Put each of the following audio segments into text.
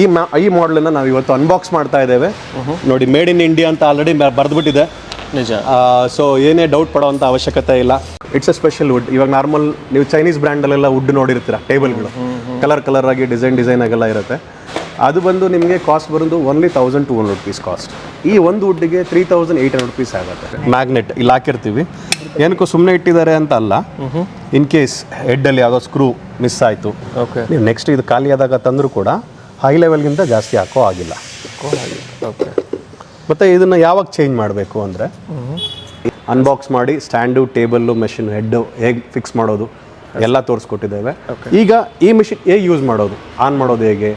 ಈ ಮಾ ಈ ಮಾಡಲನ್ನು ನಾವು ಇವತ್ತು ಅನ್ಬಾಕ್ಸ್ ಮಾಡ್ತಾ ಇದ್ದೇವೆ. ನೋಡಿ ಮೇಡ್ ಇನ್ ಇಂಡಿಯಾ ಅಂತ ಆಲ್ರೆಡಿ ಬರೆದ್ಬಿಟ್ಟಿದೆ. ನಿಜ. ಸೊ ಏನೇ ಡೌಟ್ ಪಡೋವಂಥ ಅವಶ್ಯಕತೆ ಇಲ್ಲ. ಇಟ್ಸ್ ಅ ಸ್ಪೆಷಲ್ ವುಡ್ ಇವಾಗ ನಾರ್ಮಲ್ ನೀವು ಚೈನೀಸ್ ಬ್ರ್ಯಾಂಡಲ್ಲೆಲ್ಲ ವುಡ್ ನೋಡಿರ್ತೀರ ಟೇಬಲ್ಗಳು ಕಲರ್ ಕಲರ್ ಆಗಿ ಡಿಸೈನ್ ಡಿಸೈನ್ ಆಗೆಲ್ಲ ಇರುತ್ತೆ. ಅದು ಬಂದು ನಿಮಗೆ ಕಾಸ್ಟ್ ಬರೋದು only thousand two hundred rupees cost ಈ ಒಂದು ವುಡ್ಡಿಗೆ three thousand eight hundred rupees ಆಗುತ್ತೆ. ಮ್ಯಾಗ್ನೆಟ್ ಇಲ್ಲಿ ಹಾಕಿರ್ತೀವಿ. ಏನಕ್ಕೂ ಸುಮ್ಮನೆ ಇಟ್ಟಿದ್ದಾರೆ ಅಂತ ಅಲ್ಲ. ಇನ್ ಕೇಸ್ ಹೆಡ್ಡಲ್ಲಿ ಯಾವುದೋ ಸ್ಕ್ರೂ ಮಿಸ್ ಆಯಿತು. ಓಕೆ ನೀವು ನೆಕ್ಸ್ಟ್ ಇದು ಖಾಲಿ ಆದಾಗ ತಂದರೂ ಕೂಡ ಹೈ ಲೆವೆಲ್ಗಿಂತ ಜಾಸ್ತಿ ಹಾಕೋ ಆಗಿಲ್ಲ. ಓಕೆ ಮತ್ತು ಇದನ್ನು ಯಾವಾಗ ಚೇಂಜ್ ಮಾಡಬೇಕು ಅಂದರೆ ಅನ್ಬಾಕ್ಸ್ ಮಾಡಿ ಸ್ಟ್ಯಾಂಡು ಟೇಬಲ್ಲು ಮೆಷಿನ್ ಹೆಡ್ಡು ಹೇಗೆ ಫಿಕ್ಸ್ ಮಾಡೋದು ಎಲ್ಲ ತೋರಿಸ್ಕೊಟ್ಟಿದ್ದೇವೆ. ಈಗ ಈ ಮಿಷಿನ್ ಹೇಗೆ ಯೂಸ್ ಮಾಡೋದು? ಆನ್ ಮಾಡೋದು ಹೇಗೆ?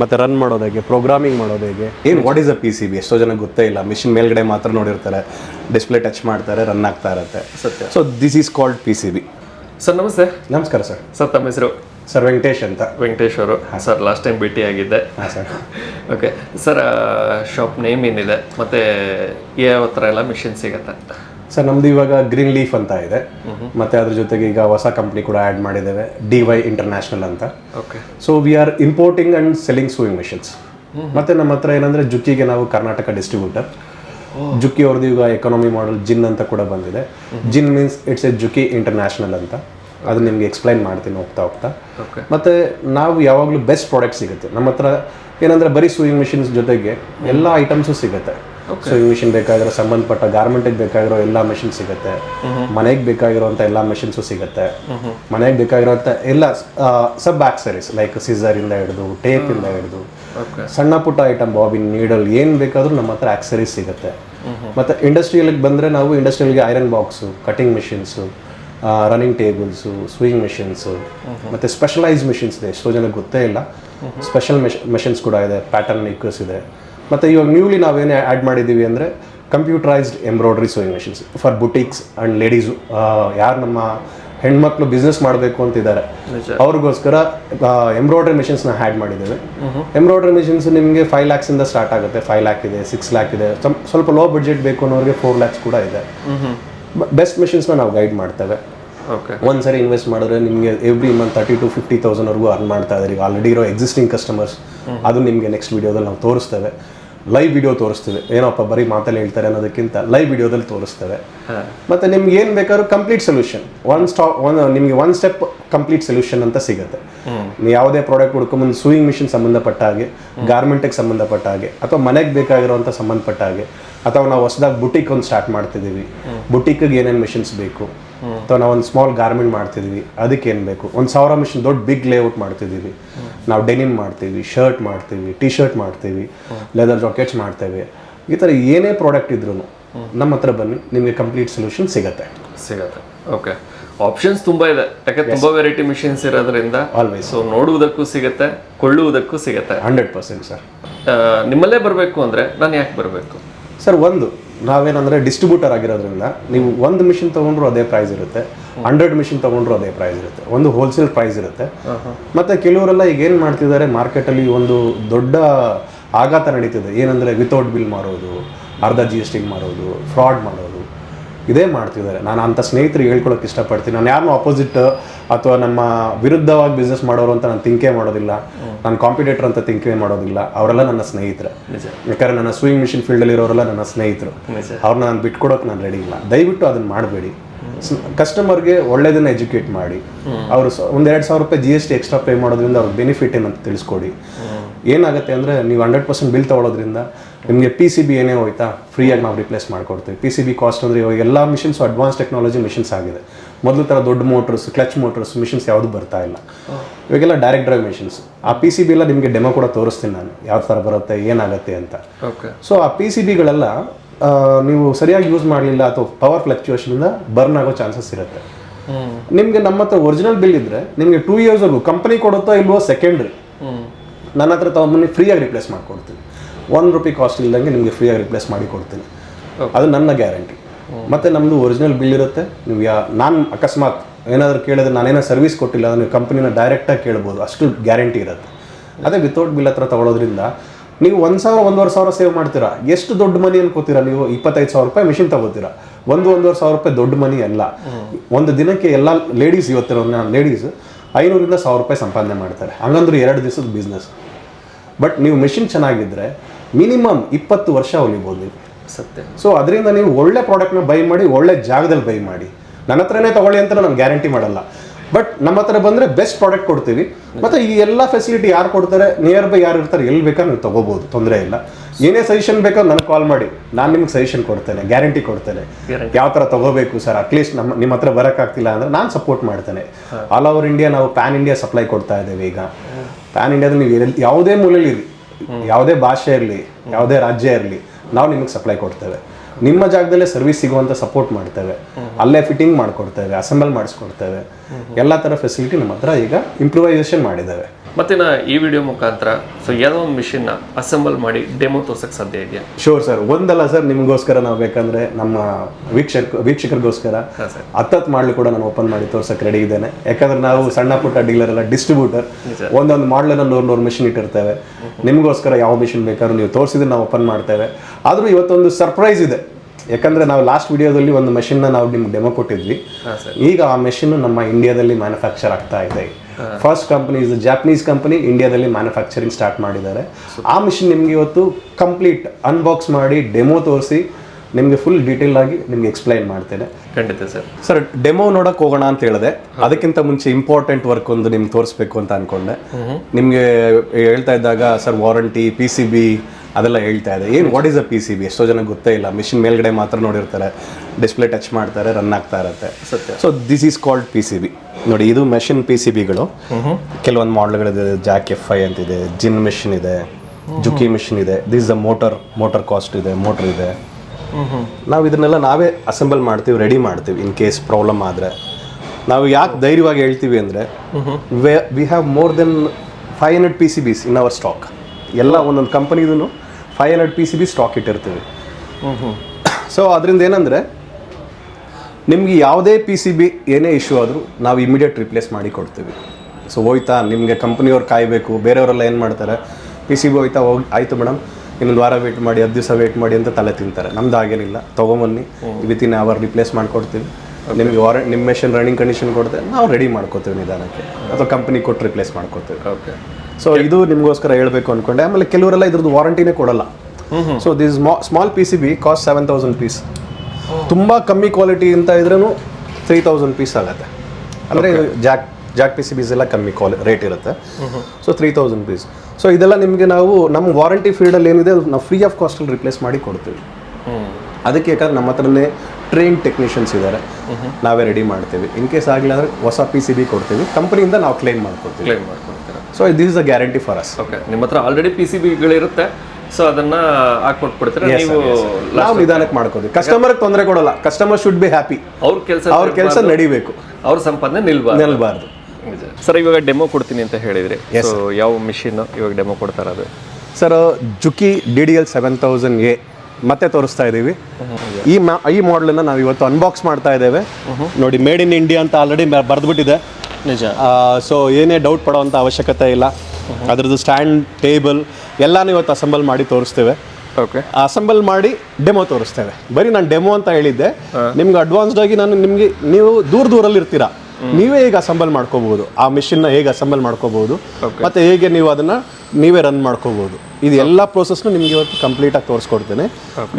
ಮತ್ತು ರನ್ ಮಾಡೋದು ಹೇಗೆ? ಪ್ರೋಗ್ರಾಮಿಂಗ್ ಮಾಡೋದು ಹೇಗೆ? ಏನು what is a P C B ಎಷ್ಟೋ ಜನಕ್ಕೆ ಗೊತ್ತೇ ಇಲ್ಲ. ಮಿಷಿನ್ ಮೇಲ್ಗಡೆ ಮಾತ್ರ ನೋಡಿರ್ತಾರೆ. ಡಿಸ್ಪ್ಲೇ ಟಚ್ ಮಾಡ್ತಾರೆ ರನ್ ಆಗ್ತಾ ಇರುತ್ತೆ. ಸತ್ಯ. So this is called P C B sir ನಮಸ್ತೆ. ನಮಸ್ಕಾರ ಸರ್ ಸರ್ ತಮ್ಮ ಹೆಸರು? ಸರ್ ವೆಂಕಟೇಶ್ ಅಂತ. ವೆಂಕಟೇಶ್ ಅವರು. ಸರ್. ಲಾಸ್ಟ್ ಟೈಮ್ ಭೇಟಿ ಆಗಿದ್ದೆ. ಹಾಂ sir. Okay sir shop name ಏನಿದೆ? ಮತ್ತೆ ಯಾವ ಥರ ಎಲ್ಲ ಮಿಷಿನ್ ಸಿಗುತ್ತೆ? ಸರ್ ನಮ್ದು ಇವಾಗ ಗ್ರೀನ್ ಲೀಫ್ ಅಂತ ಇದೆ. ಮತ್ತೆ ಅದ್ರ ಜೊತೆಗೆ ಈಗ ಹೊಸ ಕಂಪ್ನಿ ಕೂಡ ಆ್ಯಡ್ ಮಾಡಿದ್ದೇವೆ. ಡಿ ವೈ ಇಂಟರ್ನ್ಯಾಷನಲ್ ಅಂತ. Okay so we are importing and selling sewing machines ಮತ್ತೆ ನಮ್ಮ ಹತ್ರ ಏನಂದ್ರೆ ಜುಕ್ಕಿಗೆ ನಾವು ಕರ್ನಾಟಕ ಡಿಸ್ಟ್ರಿಬ್ಯೂಟರ್ ಜುಕ್ಕಿ ಅವ್ರದ್ದು ಈಗ ಎಕಾನಮಿ ಮಾಡೆಲ್ ಜಿನ್ ಅಂತ ಕೂಡ ಬಂದಿದೆ. Jin means it's a Juki international ಅಂತ. ಅದು ನಿಮ್ಗೆ ಎಕ್ಸ್ಪ್ಲೈನ್ ಮಾಡ್ತೀನಿ ಹೋಗ್ತಾ ಹೋಗ್ತಾ. ಮತ್ತು ನಾವು ಯಾವಾಗಲೂ ಬೆಸ್ಟ್ ಪ್ರಾಡಕ್ಟ್ ಸಿಗುತ್ತೆ. ನಮ್ಮ ಹತ್ರ ಏನಂದ್ರೆ ಬರೀ ಸೂಯಿಂಗ್ ಮಿಷಿನ್ಸ್ ಜೊತೆಗೆ ಎಲ್ಲ ಐಟಮ್ಸು ಸಿಗುತ್ತೆ. ಸೂಯಿಂಗ್ ಮಿಷಿನ್ ಬೇಕಾಗಿರೋ ಸಂಬಂಧಪಟ್ಟ ಗಾರ್ಮೆಂಟಿಗೆ ಬೇಕಾಗಿರೋ ಎಲ್ಲ ಮಿಷಿನ್ ಸಿಗುತ್ತೆ. ಮನೆಗೆ ಬೇಕಾಗಿರೋಂಥ ಎಲ್ಲ ಮೆಷಿನ್ಸು ಸಿಗುತ್ತೆ. ಮನೆಗೆ ಬೇಕಾಗಿರೋಂಥ ಎಲ್ಲ ಸಬ್ ಆಕ್ಸರೀಸ್ ಲೈಕ್ ಇಂದ ಹಿಡಿದು ಟೇಪಿಂದ ಹಿಡಿದು ಸಣ್ಣ ಪುಟ್ಟ ಐಟಮ್ ಬಾಬಿನ್ ನೀಡಲ್ ಏನು ಬೇಕಾದರೂ ನಮ್ಮ ಹತ್ರ ಆಕ್ಸರೀಸ್ ಸಿಗುತ್ತೆ. ಮತ್ತು ಇಂಡಸ್ಟ್ರಿಯಲ್ಗೆ ಬಂದರೆ ನಾವು ಇಂಡಸ್ಟ್ರಿಯಲ್ಗೆ iron box cutting machines running tables sewing machines ಮತ್ತು ಸ್ಪೆಷಲೈಸ್ ಮೆಷಿನ್ಸ್ ಇದೆ. ಎಷ್ಟೋ ಜನಕ್ಕೆ ಗೊತ್ತೇ ಇಲ್ಲ. ಸ್ಪೆಷಲ್ ಮೆಷ್ ಮೆಷಿನ್ಸ್ ಕೂಡ ಇದೆ ಪ್ಯಾಟರ್ನ್ ಮೇಕರ್ಸ್ ಇದೆ. ಮತ್ತು ಇವಾಗ ನ್ಯೂಲಿ ನಾವೇನು ಆ್ಯಡ್ ಮಾಡಿದ್ದೀವಿ ಅಂದರೆ computerised embroidery sewing machines for boutiques and ladies ಯಾರು ನಮ್ಮ ಹೆಣ್ಮಕ್ಳು ಬಿಸ್ನೆಸ್ ಮಾಡಬೇಕು ಅಂತಿದ್ದಾರೆ. ಅವ್ರಿಗೋಸ್ಕರ ಎಂಬ್ರಾಯ್ಡ್ರಿ ಮಿಷಿನ್ಸ್ನ ಆ್ಯಡ್ ಮಾಡಿದ್ದೇವೆ. ಎಂಬ್ರಾಯ್ಡ್ರಿ ಮೆಷಿನ್ಸ್ ನಿಮಗೆ ಫೈವ್ ಲ್ಯಾಕ್ಸಿಂದ ಸ್ಟಾರ್ಟ್ ಆಗುತ್ತೆ. ಫೈವ್ ಲ್ಯಾಕ್ ಇದೆ ಸಿಕ್ಸ್ ಲ್ಯಾಕ್ ಇದೆ. ಸ್ವಲ್ಪ ಲೋ ಬಜೆಟ್ ಬೇಕು ಅನ್ನೋರಿಗೆ ಫೋರ್ ಲ್ಯಾಕ್ಸ್ ಕೂಡ ಇದೆ. ಬೆಸ್ಟ್ ಮೆಷಿನ್ಸ್ನ ನಾವು ಗೈಡ್ ಮಾಡ್ತೇವೆ. ಓಕೆ ಒಂದು ಸರಿ ಇನ್ವೆಸ್ಟ್ ಮಾಡಿದ್ರೆ ನಿಮಗೆ every month thirty to fifty ತೌಸಂಡ್ವರೆಗೂ earn ಮಾಡ್ತಾ ಇದ್ದಾರೆ. ಈಗ ಆಲ್ರೆಡಿ ಇರೋ ಎಕ್ಸಿಸ್ಟಿಂಗ್ ಕಸ್ಟಮರ್ಸ್ ಅದು ನಿಮಗೆ ನೆಕ್ಸ್ಟ್ ವೀಡಿಯೋದಲ್ಲಿ ನಾವು ತೋರಿಸ್ತೇವೆ. ಲೈವ್ ವಿಡಿಯೋ ತೋರಿಸ್ತೇವೆ ಏನಪ್ಪ ಬರೀ ಮಾತಲ್ಲಿ ಹೇಳ್ತಾರೆ ಅನ್ನೋದಕ್ಕಿಂತ ಲೈವ್ ವಿಡಿಯೋದಲ್ಲಿ ತೋರಿಸ್ತೇವೆ ಮತ್ತೆ ನಿಮ್ಗೆ ಏನು ಬೇಕಾದ್ರೂ complete solution one stop one ನಿಮಗೆ ಒನ್ ಸ್ಟೆಪ್ ಕಂಪ್ಲೀಟ್ ಸೊಲ್ಯೂಷನ್ ಅಂತ ಸಿಗುತ್ತೆ. ನೀವು ಯಾವುದೇ ಪ್ರಾಡಕ್ಟ್ ಹುಡ್ಕೊಂಬಂದು ಸೂಯಿಂಗ್ ಮಿಷಿನ್ ಸಂಬಂಧಪಟ್ಟ ಹಾಗೆ ಗಾರ್ಮೆಂಟಿಗೆ ಸಂಬಂಧಪಟ್ಟ ಹಾಗೆ ಅಥವಾ ಮನೆಗೆ ಬೇಕಾಗಿರುವಂಥ ಸಂಬಂಧಪಟ್ಟ ಹಾಗೆ ಅಥವಾ ನಾವು ಹೊಸದಾಗಿ ಬುಟಿಕ್ ಒಂದು ಸ್ಟಾರ್ಟ್ ಮಾಡ್ತಿದ್ದೀವಿ. ಬುಟಿಕ್ಗೆ ಏನೇನು ಮಿಷಿನ್ಸ್ ಬೇಕು? ಅಥವಾ ನಾವು ಒಂದು ಸ್ಮಾಲ್ ಗಾರ್ಮೆಂಟ್ ಮಾಡ್ತಿದ್ವಿ. ಅದಕ್ಕೆ ಏನು ಬೇಕು? ಒಂದು ಸಾವಿರ ಮಿಷಿನ್ ದೊಡ್ಡ ಬಿಗ್ ಲೇಔಟ್ ಮಾಡ್ತಿದ್ದೀವಿ ನಾವು ಡೆನಿಮ್ ಮಾಡ್ತೀವಿ ಶರ್ಟ್ ಮಾಡ್ತೀವಿ ಟಿ ಶರ್ಟ್ ಮಾಡ್ತೀವಿ ಲೆದರ್ ಜಾಕೆಟ್ಸ್ ಮಾಡ್ತೇವೆ. ಈ ಥರ ಏನೇ ಪ್ರಾಡಕ್ಟ್ ಇದ್ರೂ ನಮ್ಮ ಹತ್ರ ಬನ್ನಿ ನಿಮಗೆ ಕಂಪ್ಲೀಟ್ ಸೊಲ್ಯೂಷನ್ ಸಿಗುತ್ತೆ. ಸಿಗುತ್ತೆ. ಓಕೆ ಆಪ್ಷನ್ಸ್ ತುಂಬಾ ಇದೆ. ಯಾಕೆ ತುಂಬ ವೆರೈಟಿ ಮಿಷಿನ್ಸ್ ಇರೋದ್ರಿಂದ ಆಲ್ವೇಸ್ ಸೊ ನೋಡುವುದಕ್ಕೂ ಸಿಗುತ್ತೆ ಕೊಳ್ಳುವುದಕ್ಕೂ ಸಿಗುತ್ತೆ. ಹಂಡ್ರೆಡ್ ಪರ್ಸೆಂಟ್ ಸರ್ ನಿಮ್ಮಲ್ಲೇ ಬರಬೇಕು ಅಂದರೆ ನಾನು ಯಾಕೆ ಬರಬೇಕು? ಸರ್ ಒಂದು ನಾವೇನಂದ್ರೆ ಡಿಸ್ಟ್ರಿಬ್ಯೂಟರ್ ಆಗಿರೋದ್ರಿಂದ ನೀವು ಒಂದು ಮಿಷಿನ್ ತಗೊಂಡ್ರು ಅದೇ ಪ್ರೈಸ್ ಇರುತ್ತೆ ಹಂಡ್ರೆಡ್ ಮಿಷಿನ್ ತಗೊಂಡ್ರು ಅದೇ ಪ್ರೈಸ್ ಇರುತ್ತೆ ಒಂದು ಹೋಲ್ಸೇಲ್ ಪ್ರೈಸ್ ಇರುತ್ತೆ. ಮತ್ತೆ ಕೆಲವರೆಲ್ಲ ಈಗ ಏನು ಮಾಡ್ತಿದ್ದಾರೆ ಮಾರ್ಕೆಟಲ್ಲಿ ಒಂದು ದೊಡ್ಡ ಆಘಾತ ನಡೀತಿದೆ. ಏನಂದರೆ ವಿತೌಟ್ ಬಿಲ್ ಮಾರೋದು ಅರ್ಧ ಜಿ ಎಸ್ ಟಿ ಮಾರೋದು ಫ್ರಾಡ್ ಮಾಡೋದು. ಇದೇ ಮಾಡ್ತಿದ್ದಾರೆ. ನಾನು ಅಂಥ ಸ್ನೇಹಿತರಿಗೆ ಹೇಳ್ಕೊಳಕ್ಕೆ ಇಷ್ಟಪಡ್ತೀನಿ. ನಾನು ಯಾರನ್ನೂ ಅಪೋಸಿಟ್ ಅಥವಾ ನಮ್ಮ ವಿರುದ್ಧವಾಗಿ ಬಿಸ್ನೆಸ್ ಮಾಡೋರು ಅಂತ ನಾನು ತಿಂಕೆ ಮಾಡೋದಿಲ್ಲ. ನಾನು ಕಾಂಪಿಟೇಟರ್ ಅಂತ ತಿಂಕೆ ಮಾಡೋದಿಲ್ಲ. ಅವರೆಲ್ಲ ನನ್ನ ಸ್ನೇಹಿತರೆ. ಯಾಕಂದ್ರೆ ನನ್ನ ಸ್ವಿಂಗ್ ಮಿಷಿನ್ ಫೀಲ್ಡಲ್ಲಿ ಇರೋರೆಲ್ಲ ನನ್ನ ಸ್ನೇಹಿತರು. ಅವ್ರನ್ನ ನಾನು ಬಿಟ್ಕೊಡೋಕೆ ನಾನು ರೆಡಿ ಇಲ್ಲ. ದಯವಿಟ್ಟು ಅದನ್ನ ಮಾಡಬೇಡಿ. ಕಸ್ಟಮರ್ಗೆ ಒಳ್ಳೇದನ್ನ ಎಜುಕೇಟ್ ಮಾಡಿ. ಅವರು ಒಂದು ಎರಡು ಸಾವಿರ ರೂಪಾಯಿ G S T extra pay ಮಾಡೋದ್ರಿಂದ ಅವ್ರಿಗೆ ಬೆನಿಫಿಟ್ ಏನಂತ ತಿಳಿಸ್ಕೊಡಿ. ಏನಾಗುತ್ತೆ ಅಂದರೆ ನೀವು ಹಂಡ್ರೆಡ್ ಪರ್ಸೆಂಟ್ ಬಿಲ್ ತೊಗೊಳೋದ್ರಿಂದ ನಿಮಗೆ ಪಿ ಸಿ ಬಿ ಏನೇ ಹೋಯ್ತಾ ಫ್ರೀಯಾಗಿ ನಾವು ರಿಪ್ಲೇಸ್ ಮಾಡ್ಕೊಡ್ತೀವಿ. ಪಿ ಸಿ ಬಿ ಕಾಸ್ಟ್ ಅಂದರೆ ಇವಾಗ ಎಲ್ಲ ಮಿಷಿನ್ಸ್ ಅಡ್ವಾನ್ಸ್ ಟೆಕ್ನಾಲಜಿ ಮಿಷಿನ್ಸ್ ಆಗಿದೆ. ಮೊದಲು ಥರ ದೊಡ್ಡ ಮೋಟರ್ಸ್ ಕ್ಲಚ್ ಮೋಟರ್ಸ್ ಮಿಷಿನ್ಸ್ ಯಾವುದು ಬರ್ತಾ ಇಲ್ಲ. ಇವಾಗೆಲ್ಲ ಡೈರೆಕ್ಟ್ ಡ್ರೈವ್ ಮಿಷಿನ್ಸ್ ಆ ಪಿ ಸಿ ಬಿ ಎಲ್ಲ ನಿಮಗೆ ಡೆಮೋ ಕೂಡ ತೋರಿಸ್ತೀನಿ ನಾನು. ಯಾವ ಥರ ಬರುತ್ತೆ ಏನಾಗುತ್ತೆ ಅಂತ. ಓಕೆ ಸೊ ಆ ಪಿ ಸಿ ಬಿಗಳೆಲ್ಲ ನೀವು ಸರಿಯಾಗಿ ಯೂಸ್ ಮಾಡಲಿಲ್ಲ ಅಥವಾ ಪವರ್ ಫ್ಲಕ್ಚುಯೇಷನಿಂದ ಬರ್ನ್ ಆಗೋ ಚಾನ್ಸಸ್ ಇರುತ್ತೆ. ನಿಮಗೆ ನಮ್ಮ ಹತ್ರ ಒರಿಜಿನಲ್ ಬಿಲ್ ಇದ್ರೆ ನಿಮಗೆ ಟೂ ಇಯರ್ಸ್ವರೆಗೂ ಕಂಪನಿ ಕೊಡುತ್ತೋ ಇಲ್ವೋ ಸೆಕೆಂಡ್ರಿ ನನ್ನ ಹತ್ರ ತಗೊಂಬನ್ನಿ ಫ್ರೀಯಾಗಿ ರಿಪ್ಲೇಸ್ ಮಾಡ್ಕೊಡ್ತೀನಿ. ಒನ್ ರುಪಿ ಕಾಸ್ಟ್ ಇಲ್ದಂಗೆ ನಿಮಗೆ ಫ್ರೀಯಾಗಿ ರಿಪ್ಲೇಸ್ ಮಾಡಿ ಕೊಡ್ತೀನಿ. ಅದು ನನ್ನ ಗ್ಯಾರಂಟಿ ಮತ್ತು ನಮ್ಮದು ಒರಿಜಿನಲ್ ಬಿಲ್ ಇರುತ್ತೆ. ನೀವು ಯಾ ನಾನು ಅಕಸ್ಮಾತ್ ಏನಾದರೂ ಕೇಳಿದ್ರೆ ನಾನೇನೋ ಸರ್ವಿಸ್ ಕೊಟ್ಟಿಲ್ಲ ಅಂದ್ರೆ ನೀವು ಕಂಪ್ನಿನ ಡೈರೆಕ್ಟಾಗಿ ಕೇಳ್ಬೋದು. ಅಷ್ಟು ಗ್ಯಾರಂಟಿ ಇರುತ್ತೆ. ಅದೇ ವಿತೌಟ್ ಬಿಲ್ ಹತ್ರ ತೊಗೊಳೋದ್ರಿಂದ ನೀವು ಒಂದು ಸಾವಿರ ಒಂದೂವರೆ ಸಾವಿರ ಸೇವ್ ಮಾಡ್ತೀರಾ? ಎಷ್ಟು ದೊಡ್ಡ ಮನಿ ಅನ್ಕೋತೀರಾ ನೀವು? ಇಪ್ಪತ್ತೈದು ಸಾವಿರ ರೂಪಾಯಿ ಮಿಷಿನ್ ತಗೋತೀರಾ? ಒಂದು ಒಂದೂವರೆ ಸಾವಿರ ರೂಪಾಯಿ ದೊಡ್ಡ ಮನಿ ಅಲ್ಲ. ಒಂದು ದಿನಕ್ಕೆ ಎಲ್ಲ ಲೇಡೀಸ್ ಇವತ್ತಿರೋ ಲೇಡೀಸ್ ಐನೂರಿಂದ ಸಾವಿರ ರೂಪಾಯಿ ಸಂಪಾದನೆ ಮಾಡ್ತಾರೆ. ಹಂಗಂದ್ರೆ ಎರಡು ದಿವಸದ ಬಿಸ್ನೆಸ್ ಬಟ್ ನೀವು ಮಿಷಿನ್ ಚೆನ್ನಾಗಿದ್ರೆ ಮಿನಿಮಮ್ ಇಪ್ಪತ್ತು ವರ್ಷ ಹೊಲಿಬೋದು ನೀವು. ಸತ್ಯ. ಸೊ ಅದರಿಂದ ನೀವು ಒಳ್ಳೆ ಪ್ರಾಡಕ್ಟ್ನ ಬೈ ಮಾಡಿ ಒಳ್ಳೆ ಜಾಗದಲ್ಲಿ ಬೈ ಮಾಡಿ. ನನ್ನ ಹತ್ರನೇ ತಗೊಳ್ಳಿ ಅಂತ ನಾನು ಗ್ಯಾರಂಟಿ ಮಾಡಲ್ಲ. ಬಟ್ ನಮ್ಮ ಹತ್ರ ಬಂದರೆ ಬೆಸ್ಟ್ ಪ್ರಾಡಕ್ಟ್ ಕೊಡ್ತೀವಿ. ಮತ್ತು ಈ ಎಲ್ಲ ಫೆಸಿಲಿಟಿ ಯಾರು ಕೊಡ್ತಾರೆ? ನಿಯರ್ ಬೈ ಯಾರು ಇರ್ತಾರೆ? ಎಲ್ಲಿ ಬೇಕಾದ್ರೆ ನೀವು ತೊಗೋಬೋದು ತೊಂದರೆ ಇಲ್ಲ. ಏನೇ ಸಜೆಷನ್ ಬೇಕೋ ನನಗೆ ಕಾಲ್ ಮಾಡಿ. ನಾನು ನಿಮ್ಗೆ ಸಜೆಷನ್ ಕೊಡ್ತೇನೆ ಗ್ಯಾರಂಟಿ ಕೊಡ್ತೇನೆ. ಯಾವ ಥರ ತೊಗೋಬೇಕು ಸರ್ ಅಟ್ಲೀಸ್ಟ್ ನಮ್ಮ ನಿಮ್ಮ ಹತ್ರ ಬರೋಕ್ಕಾಗ್ತಿಲ್ಲ ಅಂದರೆ ನಾನು ಸಪೋರ್ಟ್ ಮಾಡ್ತೇನೆ. ಆಲ್ ಓವರ್ ಇಂಡಿಯಾ ನಾವು ಪ್ಯಾನ್ ಇಂಡಿಯಾ ಸಪ್ಲೈ ಕೊಡ್ತಾ ಇದ್ದೇವೆ ಈಗ. ಪ್ಯಾನ್ ಇಂಡಿಯಾದಲ್ಲಿ ನೀವು ಯಾವುದೇ ಮೂಲೆಯಲ್ಲಿ ಇರಿ. ಯಾವುದೇ ಭಾಷೆ ಇರಲಿ ಯಾವುದೇ ರಾಜ್ಯ ಇರಲಿ ನಾವು ನಿಮಗೆ ಸಪ್ಲೈ ಕೊಡ್ತೇವೆ. ನಿಮ್ಮ ಜಾಗದಲ್ಲೇ ಸರ್ವಿಸ್ ಸಿಗುವಂತ ಸಪೋರ್ಟ್ ಮಾಡ್ತೇವೆ. ಅಲ್ಲೇ ಫಿಟ್ಟಿಂಗ್ ಮಾಡ್ಕೊಡ್ತೇವೆ ಅಸೆಂಬಲ್ ಮಾಡಿಸ್ಕೊಡ್ತೇವೆ. ಎಲ್ಲ ಥರ ಫೆಸಿಲಿಟಿ ನಮ್ಮ ಹತ್ರ ಈಗ ಇಂಪ್ರೂವೈಸೇಷನ್ ಮಾಡಿದ್ದೇವೆ ಮತ್ತೆ ನಾ ಈ ವಿಡಿಯೋ ಮುಖಾಂತರ ಸೊ ಯಾವುದೋ ಒಂದು ಮಿಷಿನ್ನ ಅಸೆಂಬಲ್ ಮಾಡಿ ಡೆಮೋ ತೋರ್ಸಕ್ಕೆ ಸಾಧ್ಯ ಇದೆಯಾ? ಶೋರ್ ಸರ್ ಒಂದಲ್ಲ ಸರ್ ನಿಮಗೋಸ್ಕರ ನಾವು ಬೇಕಂದ್ರೆ ನಮ್ಮ ವೀಕ್ಷಕ ವೀಕ್ಷಕರಿಗೋಸ್ಕರ ಹತ್ತತ್ತು ಮಾಡ್ಲಿ ಕೂಡ ನಾನು ಓಪನ್ ಮಾಡಿ ತೋರ್ಸಕ್ಕೆ ರೆಡಿ ಇದ್ದೇನೆ. ಯಾಕಂದ್ರೆ ನಾವು ಸಣ್ಣ ಪುಟ್ಟ ಡೀಲರ್ ಎಲ್ಲ ಡಿಸ್ಟ್ರಿಬ್ಯೂಟರ್ ಒಂದೊಂದು ಮಾಡಲನ್ನ ನೂರು ನೂರು ಮಿಷಿನ್ ಇಟ್ಟಿರ್ತೇವೆ. ನಿಮಗೋಸ್ಕರ ಯಾವ ಮಿಷಿನ್ ಬೇಕಾದ್ರೂ ನೀವು ತೋರಿಸಿದ್ರೆ ನಾವು ಓಪನ್ ಮಾಡ್ತೇವೆ. ಆದರೂ ಇವತ್ತೊಂದು ಸರ್ಪ್ರೈಸ್ ಇದೆ. ಯಾಕಂದ್ರೆ ನಾವು ಲಾಸ್ಟ್ ವಿಡಿಯೋದಲ್ಲಿ ಒಂದು ಮೆಷಿನ್ನ ನಾವು ನಿಮ್ಗೆ ಡೆಮೋ ಕೊಟ್ಟಿದ್ವಿ. ಈಗ ಆ ಮೆಷಿನ್ ನಮ್ಮ ಇಂಡಿಯಾದಲ್ಲಿ ಮ್ಯಾನುಫ್ಯಾಕ್ಚರ್ ಆಗ್ತಾ ಇದೆ. First company is Japanese company ಇಂಡಿಯಾದಲ್ಲಿ ಮ್ಯಾನುಫ್ಯಾಕ್ಚರಿಂಗ್ ಸ್ಟಾರ್ಟ್ ಮಾಡಿದ್ದಾರೆ. ಆ ಮಿಷಿನ್ ನಿಮ್ಗೆ ಇವತ್ತು ಕಂಪ್ಲೀಟ್ ಅನ್ಬಾಕ್ಸ್ ಮಾಡಿ ಡೆಮೋ ತೋರಿಸಿ ನಿಮಗೆ ಫುಲ್ ಡೀಟೇಲ್ ಆಗಿ ನಿಮ್ಗೆ ಎಕ್ಸ್ಪ್ಲೈನ್ ಮಾಡ್ತೇನೆ. ಖಂಡಿತ ಸರ್. ಸರ್ ಡೆಮೋ ನೋಡಕ್ಕೆ ಹೋಗೋಣ ಅಂತ ಹೇಳಿದೆ. ಅದಕ್ಕಿಂತ ಮುಂಚೆ ಇಂಪಾರ್ಟೆಂಟ್ ವರ್ಕ್ ಒಂದು ನಿಮ್ಗೆ ತೋರಿಸ್ಬೇಕು ಅಂತ ಅನ್ಕೊಂಡೆ. ನಿಮಗೆ ಹೇಳ್ತಾ ಇದ್ದಾಗ sir warranty P C B ಅದೆಲ್ಲ ಹೇಳ್ತಾ ಇದೆ. ಏನು what is a P C B ಎಷ್ಟೋ ಜನಕ್ಕೆ ಗೊತ್ತೇ ಇಲ್ಲ. ಮಿಷಿನ್ ಮೇಲ್ಗಡೆ ಮಾತ್ರ ನೋಡಿರ್ತಾರೆ. ಡಿಸ್ಪ್ಲೇ ಟಚ್ ಮಾಡ್ತಾರೆ ರನ್ ಆಗ್ತಾ ಇರುತ್ತೆ. ಸತ್ಯ. So this is called P C B ನೋಡಿ ಇದು ಮೆಷಿನ್ ಪಿ ಸಿ ಬಿಗಳು ಕೆಲವೊಂದು ಮಾಡೆಲ್ಗಳಿದೆ ಜಾಕ್ ಎಫ್ ಐ ಅಂತಿದೆ. ಜಿನ್ ಮಿಷಿನ್ ಇದೆ. ಜುಕಿ ಮಿಷಿನ್ ಇದೆ. This a motor motor cost ಇದೆ. ಮೋಟರ್ ಇದೆ. ನಾವು ಇದನ್ನೆಲ್ಲ ನಾವೇ ಅಸೆಂಬಲ್ ಮಾಡ್ತೀವಿ ರೆಡಿ ಮಾಡ್ತೀವಿ ಇನ್ ಕೇಸ್ ಪ್ರಾಬ್ಲಮ್ ಆದರೆ. ನಾವು ಯಾಕೆ ಧೈರ್ಯವಾಗಿ ಹೇಳ್ತೀವಿ ಅಂದರೆ we have more than five hundred P C Bs in our stock ಎಲ್ಲ ಒಂದೊಂದು ಕಂಪನಿದೂ five hundred P C B stock ಇಟ್ಟಿರ್ತೀವಿ. ಸೊ ಅದರಿಂದ ಏನಂದರೆ ನಿಮಗೆ ಯಾವುದೇ ಪಿ ಸಿ ಬಿ ಏನೇ ಇಶ್ಯೂ ಆದರೂ ನಾವು ಇಮಿಡಿಯೇಟ್ ರಿಪ್ಲೇಸ್ ಮಾಡಿ ಕೊಡ್ತೀವಿ. ಸೊ ಹೋಯ್ತಾ ನಿಮಗೆ ಕಂಪ್ನಿಯವ್ರು ಕಾಯಬೇಕು ಬೇರೆಯವರೆಲ್ಲ ಏನು ಮಾಡ್ತಾರೆ ಪಿ ಸಿ ಬಿ ಹೋಯ್ತಾ ಹೋಗಿ ಆಯಿತು ಮೇಡಮ್ ಇನ್ನೊಂದು ವಾರ ವೇಟ್ ಮಾಡಿ ಹತ್ತು ದಿವಸ ವೇಟ್ ಮಾಡಿ ಅಂತ ತಲೆ ತಿಂತಾರೆ. ನಮ್ದು ಹಾಗೇನಿಲ್ಲ. ತೊಗೊಂಬನ್ನಿ ವಿತಿನ್ ಅವರ್ ರಿಪ್ಲೇಸ್ ಮಾಡಿಕೊಡ್ತೀವಿ. ನಿಮಗೆ ವಾರ ನಿಮ್ಮ ಮೆಷಿನ್ ರನ್ನಿಂಗ್ ಕಂಡೀಷನ್ ಕೊಡ್ತೇವೆ ನಾವು ರೆಡಿ ಮಾಡ್ಕೋತೀವಿ ನಿಧಾನಕ್ಕೆ. ಅಥವಾ ಕಂಪ್ನಿ ಕೊಟ್ಟು ರಿಪ್ಲೇಸ್ ಮಾಡ್ಕೋತೀವಿ. ಓಕೆ ಸೊ ಇದು ನಿಮಗೋಸ್ಕರ ಹೇಳಬೇಕು ಅನ್ಕೊಂಡೆ. ಆಮೇಲೆ ಕೆಲವರೆಲ್ಲ ಇದ್ರದ್ದು ವಾರಂಟಿನೇ ಕೊಡಲ್ಲ. So this small P C B cost seven thousand piece ತುಂಬ ಕಮ್ಮಿ ಕ್ವಾಲಿಟಿ ಅಂತ ಇದ್ರೂ ತ್ರೀ ತೌಸಂಡ್ ಪೀಸ್ ಆಗುತ್ತೆ. ಅಂದರೆ Jack Jack P C Bs ಎಲ್ಲ ಕಮ್ಮಿ ಕ್ವಾಲಿ ರೇಟ್ ಇರುತ್ತೆ. So three thousand piece so ಇದೆಲ್ಲ ನಿಮಗೆ ನಾವು ನಮ್ಮ ವಾರಂಟಿ ಫೀಲ್ಡಲ್ಲಿ ಏನಿದೆ ಅದು ನಾವು ಫ್ರೀ ಆಫ್ ಕಾಸ್ಟಲ್ಲಿ ರಿಪ್ಲೇಸ್ ಮಾಡಿ ಕೊಡ್ತೀವಿ. ಅದಕ್ಕೆ ಯಾಕಂದ್ರೆ ನಮ್ಮ ಹತ್ರನೇ ಟ್ರೈನ್ ಟೆಕ್ನಿಷಿಯನ್ಸ್ ಇದ್ದಾರೆ ನಾವೇ ರೆಡಿ ಮಾಡ್ತೀವಿ. ಇನ್ ಕೇಸ್ ಆಗಲಿಲ್ಲ ಅಂದರೆ ಹೊಸ ಪಿ ಸಿ ಬಿ ಕೊಡ್ತೀವಿ. ಕಂಪ್ನಿಯಿಂದ ನಾವು ಕ್ಲೇಮ್ ಮಾಡ್ಕೊಡ್ತೀವಿ. ಕ್ಲೇಮ್ ಮಾಡ್ಕೊಡ್ತೀರಾ so this is a guarantee for us okay ನಿಮ್ಮ ಹತ್ರ ಆಲ್ರೆಡಿ ಪಿ ಸಿ ಬಿಗಳಿರುತ್ತೆ ಸೊ ಅದನ್ನ ಹಾಕೊಟ್ಬಿಡ್ತೀರಾ ನೀವು ನಾವು ನಿಧಾನಕ್ಕೆ ಮಾಡ್ಕೋದು ಕಸ್ಟಮರ್ ತೊಂದರೆ ಕೊಡಲ್ಲ. ಕಸ್ಟಮರ್ ಶುಡ್ ಬಿ ಹ್ಯಾಪಿ ಅವ್ರ ಕೆಲಸ ಅವ್ರ ಕೆಲಸ ನಡಿಬೇಕು. ಅವ್ರ ಸಂಪಾದನೆ ನಿಲ್ಬಾರ್ದು. ನಿಲ್ಬಾರ್ದು. ಸರ್ ಇವಾಗ ಡೆಮೋ ಕೊಡ್ತೀನಿ ಅಂತ ಹೇಳಿದ್ರಿ. ಸೊ ಯಾವ ಮಿಷಿನ್ ಇವಾಗ ಡೆಮೋ ಕೊಡ್ತಾರೆ ಅದು? Sir Juki D D L seven thousand A ಮತ್ತೆ ತೋರಿಸ್ತಾ ಇದ್ದೀವಿ ಈ ಮಾ ಈ ಮಾಡಲನ್ನು ನಾವು ಇವತ್ತು ಅನ್ಬಾಕ್ಸ್ ಮಾಡ್ತಾ ಇದ್ದೇವೆ. ನೋಡಿ ಮೇಡ್ ಇನ್ ಇಂಡಿಯಾ ಅಂತ ಆಲ್ರೆಡಿ ಬರೆದ್ಬಿಟ್ಟಿದೆ. ನಿಜ. ಸೊ ಏನೇ ಡೌಟ್ ಪಡೋವಂಥ ಅವಶ್ಯಕತೆ ಇಲ್ಲ. ಅದರದ್ದು ಸ್ಟ್ಯಾಂಡ್ ಟೇಬಲ್ ಎಲ್ಲಾನು ಇವತ್ತು ಅಸೆಂಬಲ್ ಮಾಡಿ ತೋರಿಸ್ತೇವೆ. ಓಕೆ ಅಸೆಂಬಲ್ ಮಾಡಿ ಡೆಮೋ ತೋರಿಸ್ತೇವೆ. ಬರೀ ನಾನು ಡೆಮೋ ಅಂತ ಹೇಳಿದ್ದೆ. ನಿಮ್ಗೆ ಅಡ್ವಾನ್ಸ್ಡ್ ಆಗಿ ನಾನು ನಿಮಗೆ ನೀವು ದೂರ ದೂರಲ್ಲಿ ಇರ್ತೀರಾ? ನೀವೇ ಹೇಗೆ ಅಸೆಂಬಲ್ ಮಾಡ್ಕೋಬಹುದು? ಆ ಮಿಷಿನ್ನ ಹೇಗೆ ಅಸೆಂಬಲ್ ಮಾಡ್ಕೋಬಹುದು? ಮತ್ತೆ ಹೇಗೆ ನೀವು ಅದನ್ನ ನೀವೇ ರನ್ ಮಾಡ್ಕೋಬಹುದು? ಇದು ಎಲ್ಲ ಪ್ರೋಸೆಸ್ನು ನಿಮ್ಗೆ ಇವತ್ತು ಕಂಪ್ಲೀಟ್ ಆಗಿ ತೋರಿಸ್ಕೊಡ್ತೇನೆ.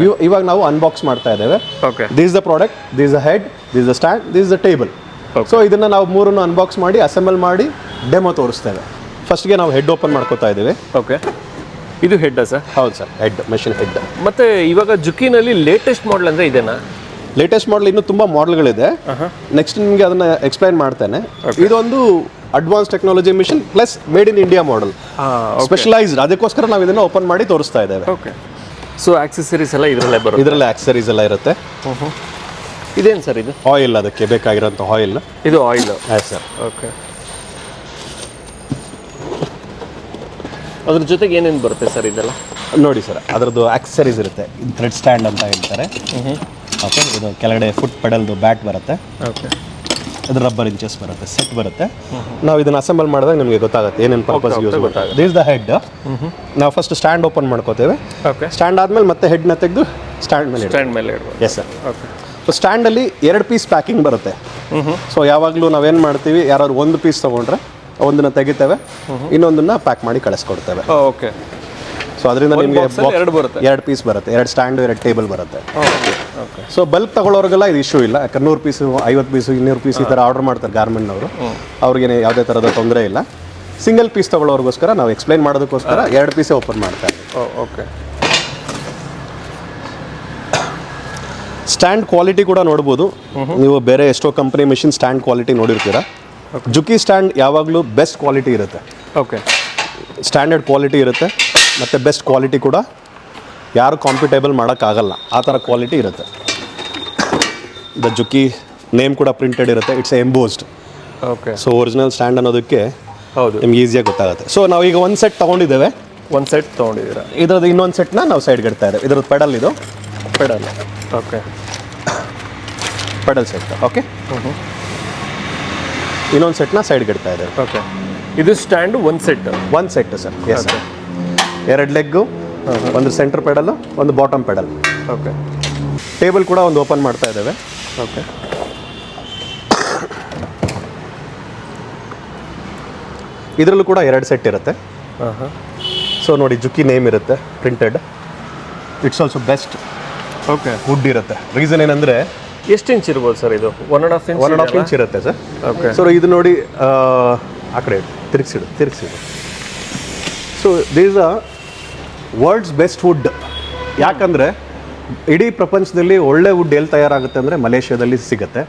ಇವ್- ಇವಾಗ ನಾವು ಅನ್ಬಾಕ್ಸ್ ಮಾಡ್ತಾ ಇದ್ದೇವೆ. This the product this the head this the stand this the table so ಇದನ್ನು ನಾವು ಮೂರನ್ನು ಅನ್ಬಾಕ್ಸ್ ಮಾಡಿ ಅಸೆಂಬಲ್ ಮಾಡಿ ಡೆಮೋ ತೋರಿಸ್ತೇವೆ. ಫಸ್ಟ್ಗೆ ನಾವು ಹೆಡ್ ಓಪನ್ ಮಾಡ್ಕೋತಾ ಇದ್ದೇವೆ. ಓಕೆ ಇದು ಹೆಡ್ ಸರ್ ಹೌದು ಸರ್ ಹೆಡ್ ಮೆಷಿನ್ ಹೆಡ್ ಮತ್ತೆ ಇವಾಗ ಜುಕಿನಲ್ಲಿ ಲೇಟೆಸ್ಟ್ ಮಾಡೆಲ್ ಅಂದ್ರೆ ಇದೇನಾ? ಲೇಟೆಸ್ಟ್ ಮಾಡಲ್ ಇನ್ನೂ ತುಂಬ ಮಾಡೆಲ್ಗಳಿದೆ ನೆಕ್ಸ್ಟ್ ನಿಮಗೆ ಅದನ್ನ ಎಕ್ಸ್ಪ್ಲೈನ್ ಮಾಡ್ತೇನೆ. ಇದೊಂದು advance technology machine plus made in India model specialised ಅದಕ್ಕೋಸ್ಕರ ನಾವು ಇದನ್ನ ಓಪನ್ ಮಾಡಿ ತೋರಿಸ್ತಾ ಇದ್ದೇವೆ. ಓಕೆ ಸೊ ಆಕ್ಸೆಸರೀಸ್ ಎಲ್ಲ ಇದರಲ್ಲೇ ಬರುತ್ತೆ? ಇದರಲ್ಲೇ ಆಕ್ಸರೀಸ್ ಎಲ್ಲ ಇರುತ್ತೆ. ಇದೇನು ಸರ್ ಇದು? ಆಯಿಲ್ ಅದಕ್ಕೆ ಬೇಕಾಗಿರೋಂಥ ಆಯಿಲ್ ಇದು ಆಯಿಲ್ ಆಯ್ತು ಸರ್. ಓಕೆ. ಅದ್ರ ಜೊತೆಗೆ ಏನೇನು ಬರುತ್ತೆ ಸರ್ ಇದೆಲ್ಲ? ನೋಡಿ ಸರ್ ಅದರದ್ದು ಆಕ್ಸರೀಸ್ ಇರುತ್ತೆ. ಥ್ರೆಡ್ ಸ್ಟ್ಯಾಂಡ್ ಅಂತ ಹೇಳ್ತಾರೆ. ಓಕೆ ಇದು ಕೆಳಗಡೆ ಫುಟ್ ಪೆಡಲ್ದು ಬ್ಯಾಟ್ ಬರುತ್ತೆ. ಓಕೆ. ಅದು ರಬ್ಬರ್ ಇಂಚಸ್ ಬರುತ್ತೆ ಸೆಟ್ ಬರುತ್ತೆ. ನಾವು ಇದನ್ನ ಅಸೆಂಬಲ್ ಮಾಡಿದಾಗ ನಿಮಗೆ ಗೊತ್ತಾಗುತ್ತೆ ಏನೇನು ಪರ್ಪಸ್ ಯೂಸ್ ಗೊತ್ತಾಗುತ್ತೆ. ದಿಸ್ ದ ಹೆಡ್ ನಾವು ಫಸ್ಟ್ ಸ್ಟ್ಯಾಂಡ್ ಓಪನ್ ಮಾಡ್ಕೋತೇವೆ. ಓಕೆ ಸ್ಟ್ಯಾಂಡ್ ಆದ್ಮೇಲೆ ಮತ್ತೆ ಹೆಡ್ನ ತೆಗೆದು ಸ್ಟ್ಯಾಂಡ್ ಮೇಲೆ ಸ್ಟ್ಯಾಂಡ್ ಮೇಲೆ ಎಸ್ ಸರ್ ಓಕೆ ಸ್ಟ್ಯಾಂಡಲ್ಲಿ ಎರಡು ಪೀಸ್ ಪ್ಯಾಕಿಂಗ್ ಬರುತ್ತೆ. ಸೊ ಯಾವಾಗಲೂ ನಾವೇನು ಮಾಡ್ತೀವಿ ಯಾರಾದ್ರು ಒಂದು ಪೀಸ್ ತೊಗೊಂಡ್ರೆ ಒಂದನ್ನ ತೆಗಿತೇವೆ ಇನ್ನೊಂದನ್ನ ಪ್ಯಾಕ್ ಮಾಡಿ ಕಳಿಸ್ಕೊಡ್ತೇವೆ. ಓಕೆ ಸೊ ಅದರಿಂದ ನಿಮಗೆ ಎರಡು ಬರುತ್ತೆ. ಎರಡು ಪೀಸ್ ಬರುತ್ತೆ ಎರಡು ಸ್ಟ್ಯಾಂಡ್ ಎರಡು ಟೇಬಲ್ ಬರುತ್ತೆ. ಓಕೆ ಓಕೆ ಸೊ ಬಲ್ಕ್ ತಗೊಳ್ಳೋರಿಗೆಲ್ಲ ಇದು ಇಶ್ಯೂ ಇಲ್ಲ ಯಾಕಂದ್ರೆ ನೂರು ಪೀಸು ಐವತ್ತು ಪೀಸು ಇನ್ನೂರು ಪೀಸ್ ಈ ಥರ ಆರ್ಡರ್ ಮಾಡ್ತಾರೆ ಗಾರ್ಮೆಂಟ್ನವರು ಅವ್ರಿಗೆ ಯಾವುದೇ ಥರದ ತೊಂದರೆ ಇಲ್ಲ. ಸಿಂಗಲ್ ಪೀಸ್ ತಗೊಳ್ಳೋರಿಗೋಸ್ಕರ ನಾವು ಎಕ್ಸ್ಪ್ಲೈನ್ ಮಾಡೋದಕ್ಕೋಸ್ಕರ ಎರಡು ಪೀಸೇ ಓಪನ್ ಮಾಡ್ತಾರೆ ಓಕೆ ಸ್ಟ್ಯಾಂಡ್ ಕ್ವಾಲಿಟಿ ಕೂಡ ನೋಡ್ಬೋದು. ನೀವು ಬೇರೆ ಎಷ್ಟೋ ಕಂಪ್ನಿ ಮಿಷಿನ್ ಸ್ಟ್ಯಾಂಡ್ ಕ್ವಾಲಿಟಿ ನೋಡಿರ್ತೀರಾ. ಜುಕಿ ಸ್ಟ್ಯಾಂಡ್ ಯಾವಾಗಲೂ ಬೆಸ್ಟ್ ಕ್ವಾಲಿಟಿ ಇರುತ್ತೆ. ಓಕೆ ಸ್ಟ್ಯಾಂಡರ್ಡ್ ಕ್ವಾಲಿಟಿ ಇರುತ್ತೆ. ಮತ್ತು ಬೆಸ್ಟ್ ಕ್ವಾಲಿಟಿ ಕೂಡ ಯಾರು ಕಾಂಪಿಟೇಬಲ್ ಮಾಡೋಕ್ಕಾಗಲ್ಲ. ಆ ಥರ ಕ್ವಾಲಿಟಿ ಇರುತ್ತೆ. ದ ಜುಕ್ಕಿ ನೇಮ್ ಕೂಡ ಪ್ರಿಂಟೆಡ್ ಇರುತ್ತೆ. It's embossed okay so original stand ಅನ್ನೋದಕ್ಕೆ ಹೌದು. ನಿಮ್ಗೆ ಈಸಿಯಾಗಿ ಗೊತ್ತಾಗುತ್ತೆ. ಸೊ ನಾವು ಈಗ ಒಂದು ಸೆಟ್ ತೊಗೊಂಡಿದ್ದೇವೆ. ಒಂದು ಸೆಟ್ ತೊಗೊಂಡಿದ್ದೀರಾ? ಇದ್ರದ್ದು ಇನ್ನೊಂದು ಸೆಟ್ನ ನಾವು ಸೈಡ್ಗೆ ಇಡ್ತಾ ಇದ್ದೇವೆ. ಇದ್ರದ್ದು ಪೆಡಲ್ ಇದು. Pedal okay. Pedal set okay? ಇನ್ನೊಂದು ಸೆಟ್ನ ಸೈಡ್ಗೆ ಇಡ್ತಾ ಇದೆ ಓಕೆ. ಇದು ಸ್ಟ್ಯಾಂಡ್ ಒಂದು ಸೆಟ್ ಒಂದು ಸೆಟ್ ಸರ್ ಎಸ್ ಎರಡು ಲೆಗ್ಗು ಒಂದು ಸೆಂಟರ್ ಪೆಡಲು ಒಂದು ಬಾಟಮ್ ಪೆಡಲ್ ಓಕೆ ಟೇಬಲ್ ಕೂಡ ಒಂದು ಓಪನ್ ಮಾಡ್ತಾ ಇದ್ದೇವೆ. ಓಕೆ ಇದರಲ್ಲೂ ಕೂಡ ಎರಡು ಸೆಟ್ ಇರುತ್ತೆ. ಹಾಂ ಹಾಂ ಸೊ ನೋಡಿ ಜುಕ್ಕಿ ನೇಮ್ ಇರುತ್ತೆ printed it's also best okay wood ಇರುತ್ತೆ ರೀಸನ್ ಏನಂದ್ರೆ ಎಷ್ಟು ಇಂಚ್ ಇರ್ಬೋದು ಸರ್ ಇದು? One and half inch one and half inch ಇರುತ್ತೆ ಸರ್ ಓಕೆ ಸೊ ಇದು ನೋಡಿ ಆ, ಆ ಕಡೆ ತಿರುಗಿಸಿಡು ತಿರುಗಿಸಿಡು. So these a world's best wood ಯಾಕಂದರೆ ಇಡೀ ಪ್ರಪಂಚದಲ್ಲಿ ಒಳ್ಳೆ ವುಡ್ ಎಲ್ಲಿ ತಯಾರಾಗುತ್ತೆ ಅಂದರೆ ಮಲೇಷ್ಯಾದಲ್ಲಿ ಸಿಗುತ್ತೆ.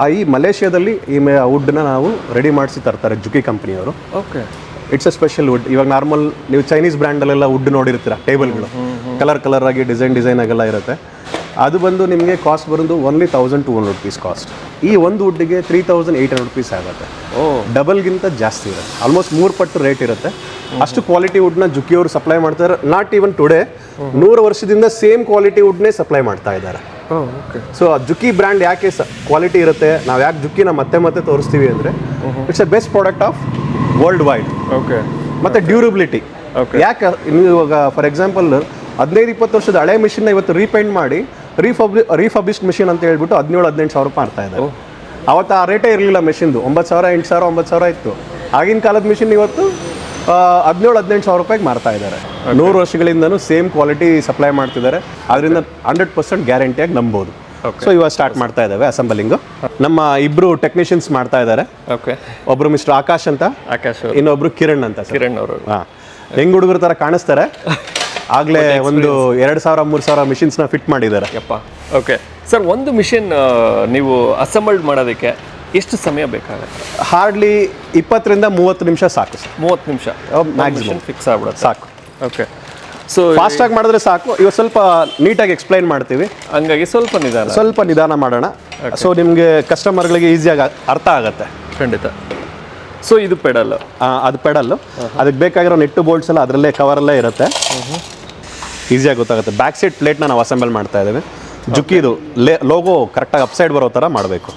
ಆ ಈ ಮಲೇಷ್ಯಾದಲ್ಲಿ ಈ ವುಡ್ನ ನಾವು ರೆಡಿ ಮಾಡಿಸಿ ತರ್ತಾರೆ ಜುಕಿ ಕಂಪ್ನಿಯವರು. Okay it's a special wood ಇವಾಗ ನಾರ್ಮಲ್ ನೀವು ಚೈನೀಸ್ ಬ್ರ್ಯಾಂಡಲ್ಲೆಲ್ಲ ವುಡ್ ನೋಡಿರ್ತೀರ ಟೇಬಲ್ಗಳು ಕಲರ್ ಕಲರ್ ಆಗಿ ಡಿಸೈನ್ ಡಿಸೈನ್ ಆಗೆಲ್ಲ ಇರುತ್ತೆ. ಅದು ಬಂದು ನಿಮಗೆ ಕಾಸ್ಟ್ ಬರೋದು only thousand two hundred rupees cost ಈ ಒಂದು ವುಡ್ಗೆ three thousand eight hundred rupees ಆಗುತ್ತೆ. ಓ. ಡಬಲ್ಗಿಂತ ಜಾಸ್ತಿ ಇರುತ್ತೆ. ಆಲ್ಮೋಸ್ಟ್ ಮೂರು ಪಟ್ಟು ರೇಟ್ ಇರುತ್ತೆ. ಅಷ್ಟು ಕ್ವಾಲಿಟಿ ವುಡ್ನ ಜುಕಿಯವರು ಸಪ್ಲೈ ಮಾಡ್ತಾರೆ. ನಾಟ್ ಈವನ್ ಟುಡೇ ನೂರು ವರ್ಷದಿಂದ ಸೇಮ್ ಕ್ವಾಲಿಟಿ ವುಡ್ನೇ ಸಪ್ಲೈ ಮಾಡ್ತಾ ಇದ್ದಾರೆ. ಸೊ ಆ ಜುಕ್ಕಿ ಬ್ರ್ಯಾಂಡ್ ಯಾಕೆ ಕ್ವಾಲಿಟಿ ಇರುತ್ತೆ? ನಾವು ಯಾಕೆ ಜುಕ್ಕಿನ ಮತ್ತೆ ಮತ್ತೆ ತೋರಿಸ್ತೀವಿ ಅಂದರೆ it's a best product of world wide okay ಮತ್ತೆ ಡ್ಯೂರಬಿಲಿಟಿ ಓಕೆ ಯಾಕೆ ಇವಾಗ ಫಾರ್ ಎಕ್ಸಾಂಪಲ್ ಹದಿನೈದು ಇಪ್ಪತ್ತು ವರ್ಷದ ಹಳೆ ಮಿಷಿನ್ನ ಇವತ್ತು ರೀಪೇಂಟ್ ಮಾಡಿ ರೀಫಬ್ಲಿ ರೀಫಬಿಸ್ಡ್ ಮಿಷಿನ್ ಅಂತ ಹೇಳ್ಬಿಟ್ಟು ಹದಿನೇಳು ಹದಿನೆಂಟು ಸಾವಿರ ರೂಪಾಯಿ ಮಾಡ್ತಾ ಇದ್ದಾರೆ. ಅವತ್ತು ಆ ರೇಟೇ ಇರಲಿಲ್ಲ ಮಿಷಿನ್ದು ಒಂಬತ್ತು ಸಾವಿರ ಎಂಟು ಸಾವಿರ ಒಂಬತ್ತು ಸಾವಿರ ಇತ್ತು. ಆಗಿನ ಕಾಲದ ಮಿಷಿನ್ ಇವತ್ತು ಹದಿನೇಳು ಹದಿನೆಂಟು ಸಾವಿರ ರೂಪಾಯಿಗೆ ಮಾರ್ತಾ ಇದ್ದಾರೆ. ನೂರು ವರ್ಷಗಳಿಂದನೂ ಸೇಮ್ ಕ್ವಾಲಿಟಿ ಸಪ್ಲೈ ಮಾಡ್ತಿದ್ದಾರೆ. ಅದರಿಂದ ಹಂಡ್ರೆಡ್ ಪರ್ಸೆಂಟ್ ಗ್ಯಾರಂಟಿಯಾಗಿ ನಂಬೋದು. ಸೊ ಇವಾಗ ಸ್ಟಾರ್ಟ್ ಮಾಡ್ತಾ ಇದ್ದಾವೆ ಅಸೆಂಬಲಿಂಗು ನಮ್ಮ ಇಬ್ಬರು ಟೆಕ್ನಿಷಿಯನ್ಸ್ ಮಾಡ್ತಾ ಇದ್ದಾರೆ. ಓಕೆ ಒಬ್ರು ಮಿಸ್ಟರ್ ಆಕಾಶ್ ಅಂತ ಆಕಾಶ್ ಇನ್ನೊಬ್ರು ಕಿರಣ್ ಅಂತ ಕಿರಣ್ ಅವರು. ಹಾ. ಹೆಂಗ್ ಹುಡುಗರ ತರ ಕಾಣಿಸ್ತಾರೆ? ಆಗ್ಲೇ ಒಂದು ಎರಡು ಸಾವಿರ ಮೂರು ಸಾವಿರ ಮಿಷಿನ್ಸ್ನ ಫಿಟ್ ಮಾಡಿದ್ದಾರೆ. ಯಪ್ಪ. ಓಕೆ ಸರ್ ಒಂದು ಮಿಷಿನ್ ನೀವು ಅಸೆಂಬಲ್ಡ್ ಮಾಡೋದಕ್ಕೆ ಎಷ್ಟು ಸಮಯ ಬೇಕಾಗುತ್ತೆ? ಹಾರ್ಡ್ಲಿ ಇಪ್ಪತ್ತರಿಂದ ಮೂವತ್ತು ನಿಮಿಷ ಸಾಕು ಸರ್. ಮೂವತ್ತು ನಿಮಿಷ. ಮ್ಯಾಕ್ಸಿಮಮ್ ಫಿಕ್ಸ್ ಆಗ್ಬಿಡುತ್ತೆ. ಸಾಕು. ಓಕೆ ಸೊ ಫಾಸ್ಟ್ ಆಗಿ ಮಾಡಿದ್ರೆ ಸಾಕು. ಇವಾಗ ಸ್ವಲ್ಪ ನೀಟಾಗಿ ಎಕ್ಸ್ಪ್ಲೈನ್ ಮಾಡ್ತೀವಿ. ಹಂಗಾಗಿ ಸ್ವಲ್ಪ ನಿಧಾನ. ಸ್ವಲ್ಪ ನಿಧಾನ ಮಾಡೋಣ. ಸೊ ನಿಮಗೆ ಕಸ್ಟಮರ್ಗಳಿಗೆ ಈಸಿಯಾಗಿ ಅರ್ಥ ಆಗುತ್ತೆ. ಖಂಡಿತ. ಸೊ ಇದು ಪೆಡಲ್. ಅದು ಪೆಡಲ್ಲು. ಅದಕ್ಕೆ ಬೇಕಾಗಿರೋ ನೆಟ್ಟು ಬೋಲ್ಟ್ಸ್ ಎಲ್ಲ ಅದರಲ್ಲೇ ಕವರಲ್ಲೇ ಇರುತ್ತೆ. ಈಸಿಯಾಗಿ ಗೊತ್ತಾಗುತ್ತೆ. ಬ್ಯಾಕ್ ಸೈಡ್ ಪ್ಲೇಟ್ನ ನಾವು ಅಸೆಂಬಲ್ ಮಾಡ್ತಾ ಇದ್ದೇವೆ. ಜುಕ್ಕಿದು ಲೇ ಲೋಗೋ ಕರೆಕ್ಟಾಗಿ ಅಪ್ಸೈಡ್ ಬರೋ ಥರ ಮಾಡಬೇಕು.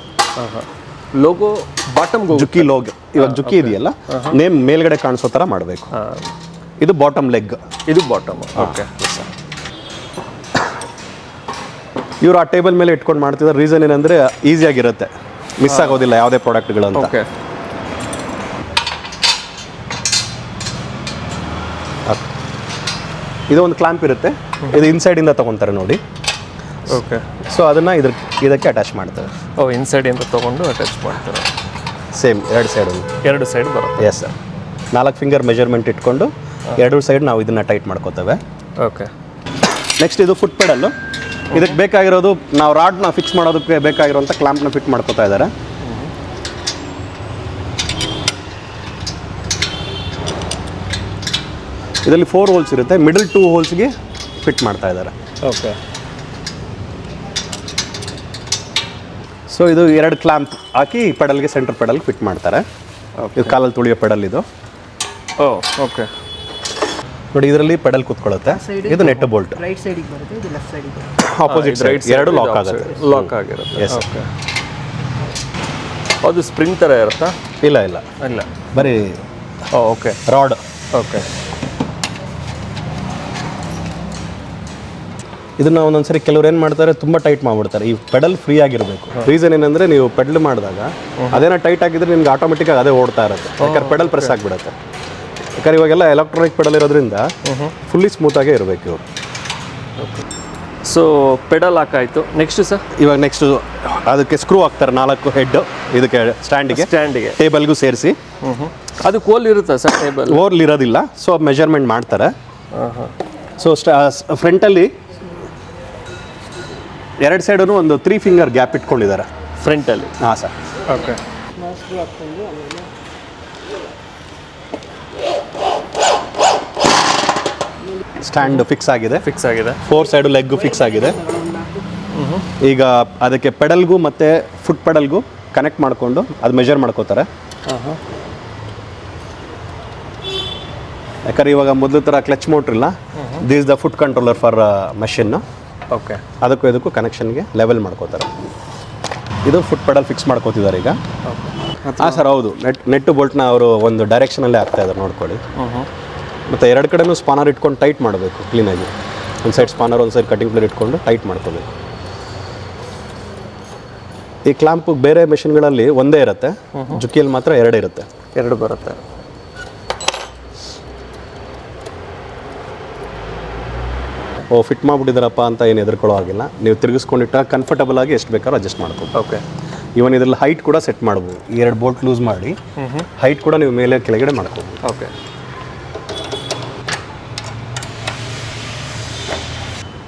ಲೋಗೋ ಬಾಟಮ್ ಜುಕ್ಕಿ ಲೋಗೋ ಇವಾಗ ಜುಕ್ಕಿ ಇದೆಯಲ್ಲ ನೇಮ್ ಮೇಲ್ಗಡೆ ಕಾಣಿಸೋ ಥರ ಮಾಡಬೇಕು. ಇದು ಬಾಟಮ್ ಲೆಗ್ ಇದು ಬಾಟಮ್ ಓಕೆ ಇವರು ಆ ಟೇಬಲ್ ಮೇಲೆ ಇಟ್ಕೊಂಡು ಮಾಡ್ತಿದ್ದಾರೆ ರೀಸನ್ ಏನಂದ್ರೆ ಈಸಿಯಾಗಿರುತ್ತೆ ಮಿಸ್ ಆಗೋದಿಲ್ಲ ಯಾವುದೇ ಪ್ರಾಡಕ್ಟ್ಗಳು ಅಂತ ಓಕೆ ಇದು ಒಂದು ಕ್ಲಾಂಪ್ ಇರುತ್ತೆ ಇದು ಇನ್ಸೈಡ್ ಇಂದ ತಗೊಂತಾರೆ ನೋಡಿ. ಓಕೆ ಸೊ ಅದನ್ನ ಇದ್ರ ಇದಕ್ಕೆ ಅಟ್ಯಾಚ್ ಮಾಡ್ತಾರೆ. ಓ ಇನ್ಸೈಡ್ ಇಂದ ತಗೊಂಡು ಅಟ್ಯಾಚ್ ಮಾಡ್ತಾರೆ. ಸೇಮ್ ಎರಡು ಸೈಡ್ ಎರಡು ಸೈಡ್ ಬರುತ್ತೆ. ಎಸ್ ಸರ್ ನಾಲ್ಕು ಫಿಂಗರ್ ಮೆಜರ್ಮೆಂಟ್ ಇಟ್ಕೊಂಡು ಎರಡು ಸೈಡ್ ನಾವು ಇದನ್ನ ಟೈಟ್ ಮಾಡ್ಕೋತೇವೆ. ಓಕೆ. ನೆಕ್ಸ್ಟ್ ಇದು ಫುಟ್ ಪೆಡಲ್ ಇದಕ್ಕೆ ಬೇಕಾಗಿರೋದು ನಾವು ರಾಡ್ನ ಫಿಕ್ಸ್ ಮಾಡೋದಕ್ಕೆ ಬೇಕಾಗಿರೋಂಥ ಕ್ಲಾಂಪ್ನ ಫಿಟ್ ಮಾಡ್ಕೋತಾ ಇದ್ದಾರೆ. ಇದರಲ್ಲಿ ಫೋರ್ ಹೋಲ್ಸ್ ಇರುತ್ತೆ. ಮಿಡಲ್ ಟೂ ಹೋಲ್ಸ್ಗೆ ಫಿಟ್ ಮಾಡ್ತಾ ಇದ್ದಾರೆ. ಓಕೆ. ಸೊ ಇದು ಎರಡು ಕ್ಲಾಂಪ್ ಹಾಕಿ ಪೆಡಲ್ಗೆ ಸೆಂಟರ್ ಪೆಡಲ್ಗೆ ಫಿಟ್ ಮಾಡ್ತಾರೆ. ಇದು ಕಾಲಲ್ಲಿ ತುಳಿಯೋ ಪೆಡಲ್ ಇದು. Oh okay. ನೋಡಿ ಇದರಲ್ಲಿ ಪೆಡಲ್ ಕುತ್ಕೊಳ್ಳುತ್ತೆ. ಇದು ನೆಟ್ ಬೋಲ್ಟ್. ರೈಟ್ ಸೈಡಿಗೆ ಬರುತ್ತೆ ಇದು ಲೆಫ್ಟ್ ಸೈಡಿಗೆ ಬರುತ್ತೆ. ಆಪೋಸಿಟ್ ರೈಟ್ ಎರಡು ಲಾಕ್ ಆಗುತ್ತೆ. ಲಾಕ್ ಆಗಿರುತ್ತೆ. ಎಸ್ ಓಕೆ ಅದು ಸ್ಪ್ರಿಂಗ್ ಥರ ಇರುತ್ತಾ? ಇಲ್ಲ ಇಲ್ಲ. ಇಲ್ಲ. ಬರೀ ಓ ಓಕೆ ರಾಡ್. ಓಕೆ ಇದನ್ನ ಒಂದೊಂದ್ಸರಿ ಕೆಲವ್ರು ಏನು ಮಾಡ್ತಾರೆ ತುಂಬ ಟೈಟ್ ಮಾಡ್ಬಿಡ್ತಾರೆ. ಈ ಪೆಡಲ್ ಫ್ರೀ ಆಗಿರಬೇಕು. ರೀಸನ್ ಏನಂದ್ರೆ ನೀವು ಪೆಡಲ್ ಮಾಡಿದಾಗ ಅದೇನೋ ಟೈಟ್ ಆಗಿದ್ರೆ ನಿಮ್ಗೆ ಆಟೋಮೆಟಿಕ್ ಅದೇ ಓಡ್ತಾ ಇರುತ್ತೆ. ಯಾಕಂದ್ರೆ ಪೆಡಲ್ ಪ್ರೆಸ್ ಆಗಿಬಿಡುತ್ತೆ. ಯಾಕಂದ್ರೆ ಇವಾಗೆಲ್ಲ ಎಲೆಕ್ಟ್ರಾನಿಕ್ ಪೆಡಲ್ ಇರೋದ್ರಿಂದ ಫುಲ್ಲಿ ಸ್ಮೂತಾಗೇ ಇರಬೇಕು ಇವರು. ಸೊ ಪೆಡಲ್ ಹಾಕಾಯ್ತು ನೆಕ್ಸ್ಟ್ ಸರ್ ಇವಾಗ ನೆಕ್ಸ್ಟ್ ಅದಕ್ಕೆ ಸ್ಕ್ರೂ ಹಾಕ್ತಾರೆ ನಾಲ್ಕು ಹೆಡ್ ಇದಕ್ಕೆ ಸ್ಟ್ಯಾಂಡಿಗೆ ಸ್ಟ್ಯಾಂಡಿಗೆ ಟೇಬಲ್ಗೂ ಸೇರಿಸಿ. ಅದು ಕೋಲ್ ಇರುತ್ತೆ ಸರ್ ಟೇಬಲ್ ಓರ್ಲ್ ಇರೋದಿಲ್ಲ. ಸೊ ಮೆಜರ್ಮೆಂಟ್ ಮಾಡ್ತಾರೆ. ಸೊ ಫ್ರಂಟಲ್ಲಿ ಎರಡು ಸೈಡೂ ಒಂದು ತ್ರೀ ಫಿಂಗರ್ ಗ್ಯಾಪ್ ಇಟ್ಕೊಂಡಿದ್ದಾರೆ. ಫ್ರಂಟಲ್ಲಿ ಹಾಂ ಸರ್ ಓಕೆ ಸ್ಟ್ಯಾಂಡ್ ಫಿಕ್ಸ್ ಆಗಿದೆ. ಫಿಕ್ಸ್ ಆಗಿದೆ. ಫೋರ್ ಸೈಡು ಲೆಗ್ ಫಿಕ್ಸ್ ಆಗಿದೆ. ಈಗ ಅದಕ್ಕೆ ಪೆಡಲ್ಗೂ ಮತ್ತು ಫುಟ್ ಪೆಡಲ್ಗೂ ಕನೆಕ್ಟ್ ಮಾಡಿಕೊಂಡು ಅದು ಮೆಜರ್ ಮಾಡ್ಕೋತಾರೆ. ಯಾಕಂದ್ರೆ ಇವಾಗ ಮೊದಲು ಥರ ಕ್ಲಚ್ ಮೋಟ್ರ್ ಇಲ್ಲ. This the foot controller for machine okay ಅದಕ್ಕೂ ಇದಕ್ಕೂ ಕನೆಕ್ಷನ್ಗೆ ಲೆವೆಲ್ ಮಾಡ್ಕೋತಾರೆ. ಇದು ಫುಟ್ ಪೆಡಲ್ ಫಿಕ್ಸ್ ಮಾಡ್ಕೋತಿದ್ದಾರೆ ಈಗ. ಹಾಂ ಸರ್ ಹೌದು. ನೆಟ್ ನೆಟ್ಟು ಬೋಲ್ಟ್ನ ಅವರು ಒಂದು ಡೈರೆಕ್ಷನಲ್ಲೇ ಆಗ್ತಾ ಇದ್ದಾರೆ ನೋಡ್ಕೊಳ್ಳಿ. ಮತ್ತು ಎರಡು ಕಡೆನೂ ಸ್ಪಾನರ್ ಇಟ್ಕೊಂಡು ಟೈಟ್ ಮಾಡಬೇಕು ಕ್ಲೀನಾಗಿ ಒಂದು ಸೈಡ್ ಸ್ಪಾನರ್ ಒಂದು ಸೈಡ್ ಕಟಿಂಗ್ ಪ್ಲೇಟ್ ಇಟ್ಕೊಂಡು ಟೈಟ್ ಮಾಡ್ಕೋಬೇಕು. ಈ ಕ್ಲಾಂಪ್ ಬೇರೆ ಮೆಷಿನ್ಗಳಲ್ಲಿ ಒಂದೇ ಇರುತ್ತೆ ಜುಕ್ಕಿಯಲ್ಲಿ ಮಾತ್ರ ಎರಡು ಇರುತ್ತೆ. ಎರಡು ಬರುತ್ತೆ. ಓ ಫಿಟ್ ಮಾಡಿಬಿಟ್ಟಿದ್ದಾರಪ್ಪ ಅಂತ ಏನು ಎದುರ್ಕೊಳ್ಳೋ ಆಗಿಲ್ಲ ನೀವು ತಿರುಗಿಸ್ಕೊಂಡಿಟ್ಟ ಕಂಫರ್ಟಬಲ್ ಆಗಿ ಎಷ್ಟು ಬೇಕಾದ್ರೂ ಅಡ್ಜಸ್ಟ್ ಮಾಡ್ಕೋಬೋದು. ಓಕೆ ಇವನ್ ಇದ್ರಲ್ಲಿ ಹೈಟ್ ಕೂಡ ಸೆಟ್ ಮಾಡ್ಬೋದು. ಈ ಎರಡು ಬೋಲ್ಟ್ ಲೂಸ್ ಮಾಡಿ ಹೈಟ್ ಕೂಡ ನೀವು ಮೇಲೆ ಕೆಳಗಡೆ ಮಾಡ್ಕೋಬೋದು. ಓಕೆ